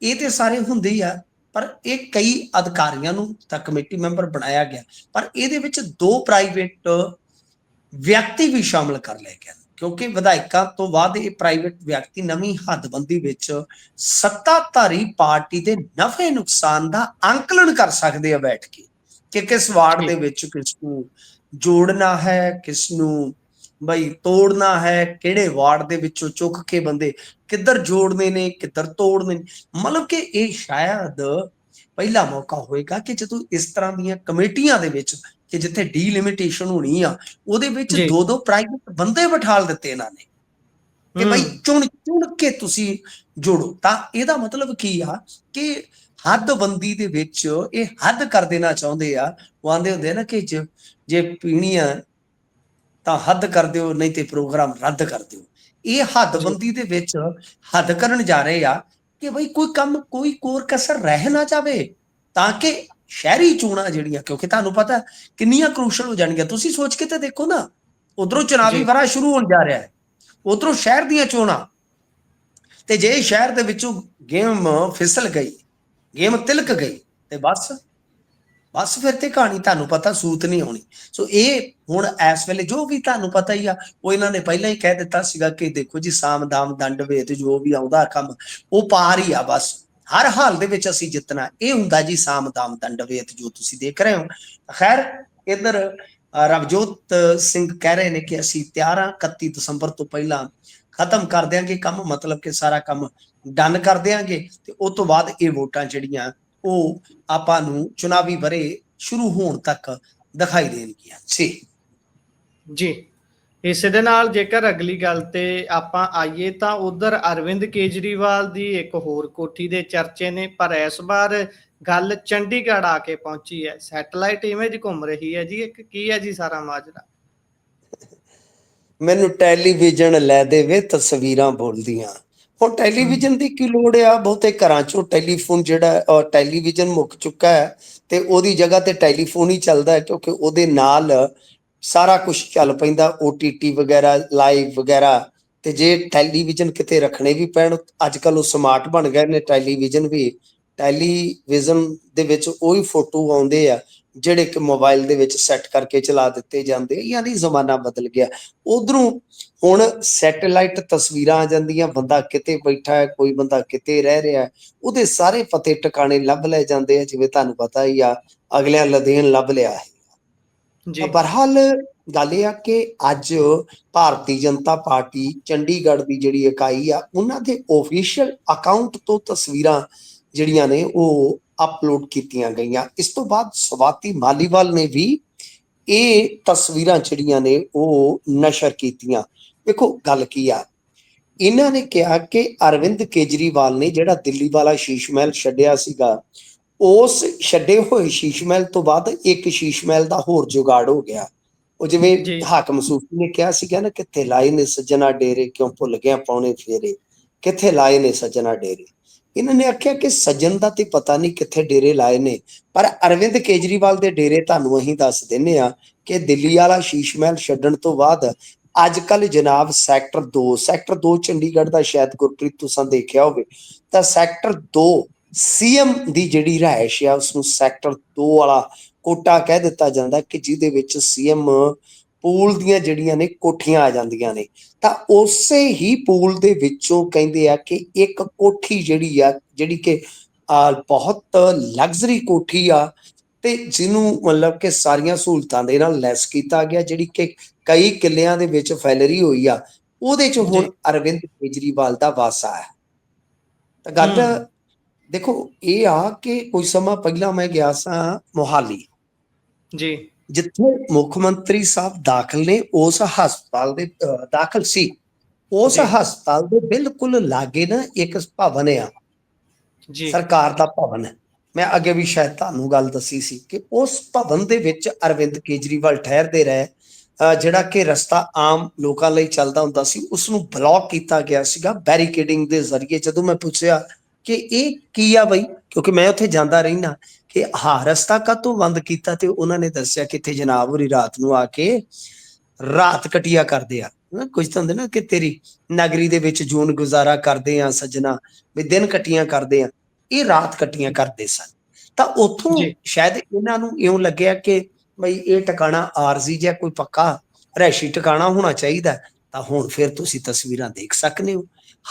ਇਹ ਤੇ ਸਾਰੇ ਹੁੰਦੇ ਹੀ ਆ ਪਰ ਇਹ ਕਈ ਅਧਿਕਾਰੀਆਂ ਨੂੰ ਤਾਂ ਕਮੇਟੀ ਮੈਂਬਰ ਬਣਾਇਆ ਗਿਆ ਪਰ ਇਹਦੇ ਵਿੱਚ ਦੋ ਪ੍ਰਾਈਵੇਟ ਵਿਅਕਤੀ ਵੀ ਸ਼ਾਮਲ ਕਰ ਲਏ ਗਏ ਕਿਉਂਕਿ ਵਿਧਾਇਕਾਂ ਤੋਂ ਬਾਅਦ ਇਹ ਪ੍ਰਾਈਵੇਟ ਵਿਅਕਤੀ ਨਵੀਂ ਹੱਦਬੰਦੀ ਵਿੱਚ ਸੱਤਾਧਾਰੀ ਪਾਰਟੀ ਦੇ ਨਫੇ ਨੁਕਸਾਨ ਦਾ ਅੰਕਲਨ ਕਰ ਸਕਦੇ ਆ ਬੈਠ ਕੇ ਕਿ ਕਿਸ ਵਾਰਡ ਦੇ ਵਿੱਚ ਕਿਸ ਨੂੰ ਜੋੜਨਾ ਹੈ ਕਿਸ ਨੂੰ ਬਈ ਤੋੜਨਾ ਹੈ ਕਿਹੜੇ ਵਾਰਡ ਦੇ ਵਿੱਚੋਂ ਚੁੱਕ ਕੇ ਬੰਦੇ ਕਿੱਧਰ ਜੋੜਨੇ ਨੇ ਕਿੱਧਰ ਤੋੜਨੇ ਨੇ। ਮਤਲਬ ਕਿ ਇਹ ਸ਼ਾਇਦ ਪਹਿਲਾ ਮੌਕਾ ਹੋਏਗਾ ਕਿ ਜਦੋਂ ਇਸ ਤਰ੍ਹਾਂ ਦੀਆਂ ਕਮੇਟੀਆਂ ਦੇ ਵਿੱਚ ਕਿ ਜਿੱਥੇ ਡੀਲਿਮਿਟੇਸ਼ਨ ਹੋਣੀ ਆ ਉਹਦੇ ਵਿੱਚ। ਦੋ ਦੋ ਪ੍ਰਾਈਵੇਟ ਬੰਦੇ ਬਿਠਾਲ ਦਿੱਤੇ ਇਹਨਾਂ ਨੇ। ਕਿ ਭਾਈ ਹਮ, ਚੁਣ ਚੁਣ ਕੇ ਤੁਸੀਂ ਜੋੜੋ। ਤਾਂ ਇਹਦਾ ਮਤਲਬ ਕੀ ਆ ਕਿ ਹੱਦਬੰਦੀ ਦੇ ਵਿੱਚ ਇਹ ਹੱਦ ਕਰ ਦੇਣਾ ਚਾਹੁੰਦੇ ਆ ਉਹ ਆਂਦੇ ਹੁੰਦੇ ਨਾ ਕਿ ਜੇ ਪੀਣੀ ਆ ਤਾਂ ਹੱਦ ਕਰ ਦਿਓ ਨਹੀਂ ਤੇ ਪ੍ਰੋਗਰਾਮ ਰੱਦ ਕਰ ਦਿਓ। ਇਹ ਹੱਦਬੰਦੀ ਦੇ ਵਿੱਚ ਹੱਦ ਕਰਨ ਜਾ ਰਹੇ ਆ ਕਿ ਬਈ ਕੋਈ ਕੰਮ ਕੋਈ ਕੋਰ ਕਸਰ ਰਹਿ ਨਾ ਜਾਵੇ ਤਾਂ ਕਿ ਸ਼ਹਿਰੀ ਚੋਣਾਂ ਜਿਹੜੀਆਂ ਕਿਉਂਕਿ ਤੁਹਾਨੂੰ ਪਤਾ ਕਿੰਨੀਆਂ ਕ੍ਰੂਸ਼ਲ ਹੋ ਜਾਣਗੀਆਂ। ਤੁਸੀਂ ਸੋਚ ਕੇ ਤਾਂ ਦੇਖੋ ਨਾ ਉਧਰੋਂ ਚੁਣਾਵੀ। ਵਰਾ ਸ਼ੁਰੂ ਹੋਣ ਜਾ ਰਿਹਾ ਹੈ ਉਧਰੋਂ ਸ਼ਹਿਰ ਦੀਆਂ ਚੋਣਾਂ। ਤੇ ਜੇ ਸ਼ਹਿਰ ਦੇ ਵਿੱਚੋਂ ਗੇਮ ਫਿਸਲ ਗਈ ਗੇਮ ਤਿਲਕ ਗਈ ਤੇ ਬਸ ਬਸ ਫਿਰ ਤੇ ਕਹਾਣੀ ਤੁਹਾਨੂੰ ਪਤਾ ਸੂਤ ਨਹੀਂ ਆਉਣੀ। ਸੋ ਇਹ ਹੁਣ ਇਸ ਵੇਲੇ ਜੋ ਵੀ ਤੁਹਾਨੂੰ ਪਤਾ ਹੀ ਆ, ਉਹ ਇਹਨਾਂ ਨੇ ਪਹਿਲਾਂ ਹੀ ਕਹਿ ਦਿੱਤਾ ਸੀਗਾ ਕਿ ਦੇਖੋ ਜੀ, ਸਾਮ ਦਾਮ ਦੰਡ ਵੇਦ ਜੋ ਵੀ ਆਉਂਦਾ ਕੰਮ, ਉਹ ਪਾਰ ਹੀ ਆ ਬਸ। ਹਰ ਹਾਲ ਦੇ ਵਿੱਚ ਅਸੀਂ ਜਿੱਤਣਾ, ਇਹ ਹੁੰਦਾ ਜੀ ਸਾਮ ਦਾਮ ਦੰਡ ਵੇਤ ਜੋ ਤੁਸੀਂ ਦੇਖ ਰਹੇ ਹੋ। ਖੈਰ, ਇਧਰ ਰਵਜੋਤ ਸਿੰਘ ਕਹਿ ਰਹੇ ਨੇ ਕਿ ਅਸੀਂ ਤਿਆਰ ਹਾਂ 31 ਦਸੰਬਰ ਤੋਂ ਪਹਿਲਾਂ ਖਤਮ ਕਰ ਦਿਆਂਗੇ ਕੰਮ, ਮਤਲਬ ਕਿ ਸਾਰਾ ਕੰਮ ਡਨ ਕਰ ਦਿਆਂਗੇ ਤੇ ਉਸ ਤੋਂ ਬਾਅਦ ਇਹ ਵੋਟਾਂ ਜਿਹੜੀਆਂ ਉਹ ਆਪਾਂ ਨੂੰ ਚੁਣਾਵੀ ਬਰੇ ਸ਼ੁਰੂ ਹੋਣ ਤੱਕ ਦਿਖਾਈ ਦੇਣਗੀਆਂ। ਜੀ ਜੀ। ਇਸੇ ਦੇ ਨਾਲ ਜੇਕਰ ਅਗਲੀ ਗੱਲ ਤੇ ਆਪਾਂ ਆਈਏ ਤਾਂ ਉਧਰ ਅਰਵਿੰਦ ਕੇਜਰੀਵਾਲ ਦੀ ਇੱਕ ਹੋਰ ਕੋਠੀ ਦੇ ਚਰਚੇ ਨੇ ਪਰ ਇਸ ਵਾਰ ਗੱਲ ਚੰਡੀਗੜ੍ਹ ਆ ਕੇ ਪਹੁੰਚੀ ਹੈ। ਸੈਟਲਾਈਟ ਇਮੇਜ ਘੁੰਮ ਰਹੀ ਹੈ ਜੀ। ਇੱਕ ਕੀ ਹੈ ਜੀ ਸਾਰਾ ਮਾਜਰਾ? ਮੈਨੂੰ ਟੈਲੀਵਿਜ਼ਨ ਲੈ ਦੇਵੇ ਤਸਵੀਰਾਂ ਬੋਲਦੀਆਂ। ਹੁਣ ਟੈਲੀਵਿਜ਼ਨ ਦੀ ਕੀ ਲੋੜ ਆ? ਬਹੁਤੇ ਘਰਾਂ 'ਚੋਂ ਟੈਲੀਫੋਨ ਜਿਹੜਾ ਅਹ, ਟੈਲੀਵਿਜ਼ਨ ਮੁੱਕ ਚੁੱਕਾ ਹੈ ਤੇ ਉਹਦੀ ਜਗ੍ਹਾ ਤੇ ਟੈਲੀਫੋਨ ਹੀ ਚੱਲਦਾ ਹੈ ਕਿਉਂਕਿ ਉਹਦੇ ਨਾਲ ਸਾਰਾ ਕੁਝ ਚੱਲ ਪੈਂਦਾ OTT ਵਗੈਰਾ ਲਾਈਵ ਵਗੈਰਾ ਤੇ ਜੇ ਟੈਲੀਵਿਜ਼ਨ ਕਿਤੇ ਰੱਖਣੇ ਵੀ ਪੈਣ ਅੱਜ ਕੱਲ ਉਹ ਸਮਾਰਟ ਬਣ ਗਏ ਨੇ ਟੈਲੀਵਿਜ਼ਨ ਵੀ ਟੈਲੀਵਿਜ਼ਨ ਦੇ ਵਿੱਚ ਉਹੀ ਫੋਟੋ ਆਉਂਦੇ ਆ। ਜਿਹੜੇ ਕਿ ਮੋਬਾਈਲ ਦੇ ਵਿੱਚ ਸੈੱਟ ਕਰਕੇ ਚਲਾ ਦਿੱਤੇ ਜਾਂਦੇ। ਯਾਨੀ ਜ਼ਮਾਨਾ ਬਦਲ ਗਿਆ ਉਧਰੋਂ ਹੁਣ ਸੈਟੇਲਾਈਟ ਤਸਵੀਰਾਂ ਆ ਜਾਂਦੀਆਂ ਬੰਦਾ ਕਿਤੇ ਬੈਠਾ ਹੈ ਕੋਈ ਬੰਦਾ ਕਿਤੇ ਰਹਿ ਰਿਹਾ ਹੈ ਉਹਦੇ ਸਾਰੇ ਪਤੇ ਟਿਕਾਣੇ ਲੱਭ ਲਏ ਜਾਂਦੇ ਆ ਜਿਵੇਂ ਤੁਹਾਨੂੰ ਪਤਾ ਹੀ ਆ ਅਗਲਿਆਂ ਲਦੇਨ ਲੱਭ ਲਿਆ ਹੈ ਜੀ ਤਾਂ ਬਹਰਹਾਲ ਗੱਲ ਇਹ ਆ ਕਿ ਅੱਜ ਭਾਰਤੀ ਜਨਤਾ ਪਾਰਟੀ ਚੰਡੀਗੜ੍ਹ ਦੀ ਜਿਹੜੀ ਇਕਾਈ ਆ ਉਹਨਾਂ ਦੇ ਆਫੀਸ਼ੀਅਲ ਅਕਾਊਂਟ ਤੋਂ ਤਸਵੀਰਾਂ ਜਿਹੜੀਆਂ ਨੇ ਉਹ ਅਪਲੋਡ ਕੀਤੀਆਂ ਗਈਆਂ। ਇਸ ਤੋਂ ਬਾਅਦ ਸਵਾਤੀ ਮਾਲੀਵਾਲ ਨੇ ਵੀ ਇਹ ਤਸਵੀਰਾਂ ਜਿਹੜੀਆਂ ਨੇ ਉਹ ਨਸ਼ਰ ਕੀਤੀਆਂ। ਵੇਖੋ ਗੱਲ ਕੀ ਆ। ਇਹਨਾਂ ਨੇ ਕਿਹਾ ਕਿ ਅਰਵਿੰਦ ਕੇਜਰੀਵਾਲ ਨੇ ਜਿਹੜਾ ਦਿੱਲੀ ਵਾਲਾ ਸ਼ੀਸ਼ ਮਹਿਲ ਛੱਡਿਆ ਸੀਗਾ ਉਸ ਛੱਡੇ ਹੋਏ ਸ਼ੀਸ਼ ਮਹਿਲ ਤੋਂ ਬਾਅਦ ਇੱਕ ਸ਼ੀਸ਼ ਮਹਿਲ ਦਾ ਹੋਰ ਜੁਗਾੜ ਹੋ ਗਿਆ। ਉਹ ਜਿਵੇਂ। ਹਾਕਮ ਸੂਫੀ ਨੇ ਕਿਹਾ ਸੀਗਾ ਨਾ ਕਿੱਥੇ ਲਾਏ ਨੇ ਸੱਜਣਾ ਡੇਰੇ ਕਿਉਂ ਭੁੱਲ ਗਿਆ ਪਾਉਣੇ ਫੇਰੇ। ਕਿੱਥੇ ਲਾਏ ਨੇ ਸੱਜਣਾ ਡੇਰੇ। ਇਹਨਾਂ ਨੇ ਆਖਿਆ ਕਿ ਸੱਜਣ ਦਾ ਤੇ ਪਤਾ ਨਹੀਂ ਕਿੱਥੇ ਡੇਰੇ ਲਾਏ ਨੇ, ਪਰ ਅਰਵਿੰਦ ਕੇਜਰੀਵਾਲ ਦੇ ਡੇਰੇ ਤੁਹਾਨੂੰ ਅਸੀਂ ਦੱਸ ਦਿੰਨੇ ਆ ਕਿ ਦਿੱਲੀ ਵਾਲਾ ਸ਼ੀਸ਼ ਮਹਿਲ ਛੱਡਣ ਤੋਂ ਬਾਅਦ ਅੱਜ ਕੱਲ ਜਨਾਬ ਸੈਕਟਰ 2 ਸੈਕਟਰ 2 ਚੰਡੀਗੜ੍ਹ ਦਾ ਸ਼ਾਇਦ ਗੁਰਪ੍ਰੀਤ ਤੁਸੀਂ ਦੇਖਿਆ ਹੋਵੇ, ਤਾਂ ਸੈਕਟਰ 2 ਸੀਐਮ ਦੀ ਜਿਹੜੀ ਰਿਹਾਇਸ਼ ਆ ਉਸ ਨੂੰ ਸੈਕਟਰ 2 ਵਾਲਾ ਕੋਟਾ ਕਹਿ ਦਿੱਤਾ ਜਾਂਦਾ ਕਿ ਜਿਹਦੇ ਵਿੱਚ ਸੀਐਮ ਪੂਲ ਦੀਆਂ ਜਿਹੜੀਆਂ ਨੇ ਕੋਠੀਆਂ ਆ ਜਾਂਦੀਆਂ ਨੇ। ਤਾਂ ਉਸੇ ਹੀ ਪੂਲ ਦੇ ਵਿੱਚੋਂ ਕਹਿੰਦੇ ਆ ਕਿ ਇੱਕ ਕੋਠੀ ਜਿਹੜੀ ਆ ਜਿਹੜੀ ਕਿ ਆ, ਬਹੁਤ ਲਗਜ਼ਰੀ ਕੋਠੀ ਆ ਤੇ ਜਿਹਨੂੰ ਮਤਲਬ ਕਿ ਸਾਰੀਆਂ ਸਹੂਲਤਾਂ ਦੇ ਨਾਲ ਲੈਸ ਕੀਤਾ ਗਿਆ ਜਿਹੜੀ ਕਿ ਕਈ ਕਿੱਲਿਆਂ ਦੇ ਵਿੱਚ ਫੈਲਰੀ ਹੋਈ ਆ ਉਹਦੇ ਚ ਹੁਣ। ਅਰਵਿੰਦ ਕੇਜਰੀਵਾਲ ਦਾ ਵਾਸਾ ਹੈ ਤਾਂ ਗੱਲ। ਦੇਖੋ ਇਹ ਆ ਕਿ ਕੁਝ ਸਮਾਂ ਪਹਿਲਾਂ ਮੈਂ ਗਿਆ ਸਾਂ ਮੋਹਾਲੀ ਜੀ ਜਿੱਥੇ ਮੁੱਖ ਮੰਤਰੀ ਸਾਹਿਬ ਦਾਖਲ ਨੇ ਉਸ ਹਸਪਤਾਲ ਦੇ ਦਾਖਲ ਸੀ। ਉਸ। ਹਸਪਤਾਲ ਦੇ ਬਿਲਕੁਲ ਲਾਗੇ ਨਾ ਇੱਕ ਭਵਨ ਆ। ਜੀ। ਸਰਕਾਰ ਦਾ ਭਵਨ ਹੈ। ਮੈਂ ਅੱਗੇ ਵੀ ਸ਼ਾਇਦ ਤੁਹਾਨੂੰ ਗੱਲ ਦੱਸੀ ਸੀ ਕਿ ਉਸ ਭਵਨ ਦੇ ਵਿੱਚ ਅਰਵਿੰਦ ਕੇਜਰੀਵਾਲ ਠਹਿਰਦੇ ਰਹੇ। ਜਿਹੜਾ ਕਿ ਰਸਤਾ ਆਮ ਲੋਕਾਂ ਲਈ ਚੱਲਦਾ ਹੁੰਦਾ ਸੀ ਉਸ ਨੂੰ ਬਲੌਕ ਕੀਤਾ ਗਿਆ ਸੀਗਾ ਬੈਰੀਕੇਡਿੰਗ ਦੇ ਜ਼ਰੀਏ। ਜਦੋਂ ਮੈਂ ਪੁੱਛਿਆ ਕਿ ਇਹ ਕੀ ਆ ਬਈ? ਕਿਉਂਕਿ ਮੈਂ ਉੱਥੇ ਜਾਂਦਾ ਰਹਿਣਾ ਕਿ ਹਾਂ ਰਸਤਾ ਕਾਹਤੋਂ ਬੰਦ ਕੀਤਾ ਤੇ ਉਹਨਾਂ ਨੇ ਦੱਸਿਆ ਕਿ ਇੱਥੇ ਜਨਾਬ ਹੋਰੀ ਰਾਤ ਨੂੰ ਆ ਕੇ ਰਾਤ ਕਟਿਆ ਕਰਦੇ ਆ ਕੁਝ ਤਾਂ ਹੁੰਦੇ ਨਾ ਕਿ ਤੇਰੀ ਨਗਰੀ ਦੇ ਵਿੱਚ ਜੂਨ ਗੁਜ਼ਾਰਾ ਕਰਦੇ ਆ ਸੱਜਣਾ ਵੀ ਦਿਨ ਕਟੀਆਂ ਕਰਦੇ ਆ ਇਹ ਰਾਤ ਕਟੀਆਂ ਕਰਦੇ ਸਨ ਤਾਂ ਉੱਥੋਂ। ਸ਼ਾਇਦ ਇਹਨਾਂ ਨੂੰ ਇਉਂ ਲੱਗਿਆ ਕਿ ਬਈ ਇਹ ਟਿਕਾਣਾ ਆਰਜ਼ੀ ਜਾਂ ਕੋਈ ਪੱਕਾ ਰਹਿਸ਼ੀ ਟਿਕਾਣਾ ਹੋਣਾ ਚਾਹੀਦਾ। ਤਾਂ ਹੁਣ ਫਿਰ ਤੁਸੀਂ ਤਸਵੀਰਾਂ ਦੇਖ ਸਕਦੇ ਹੋ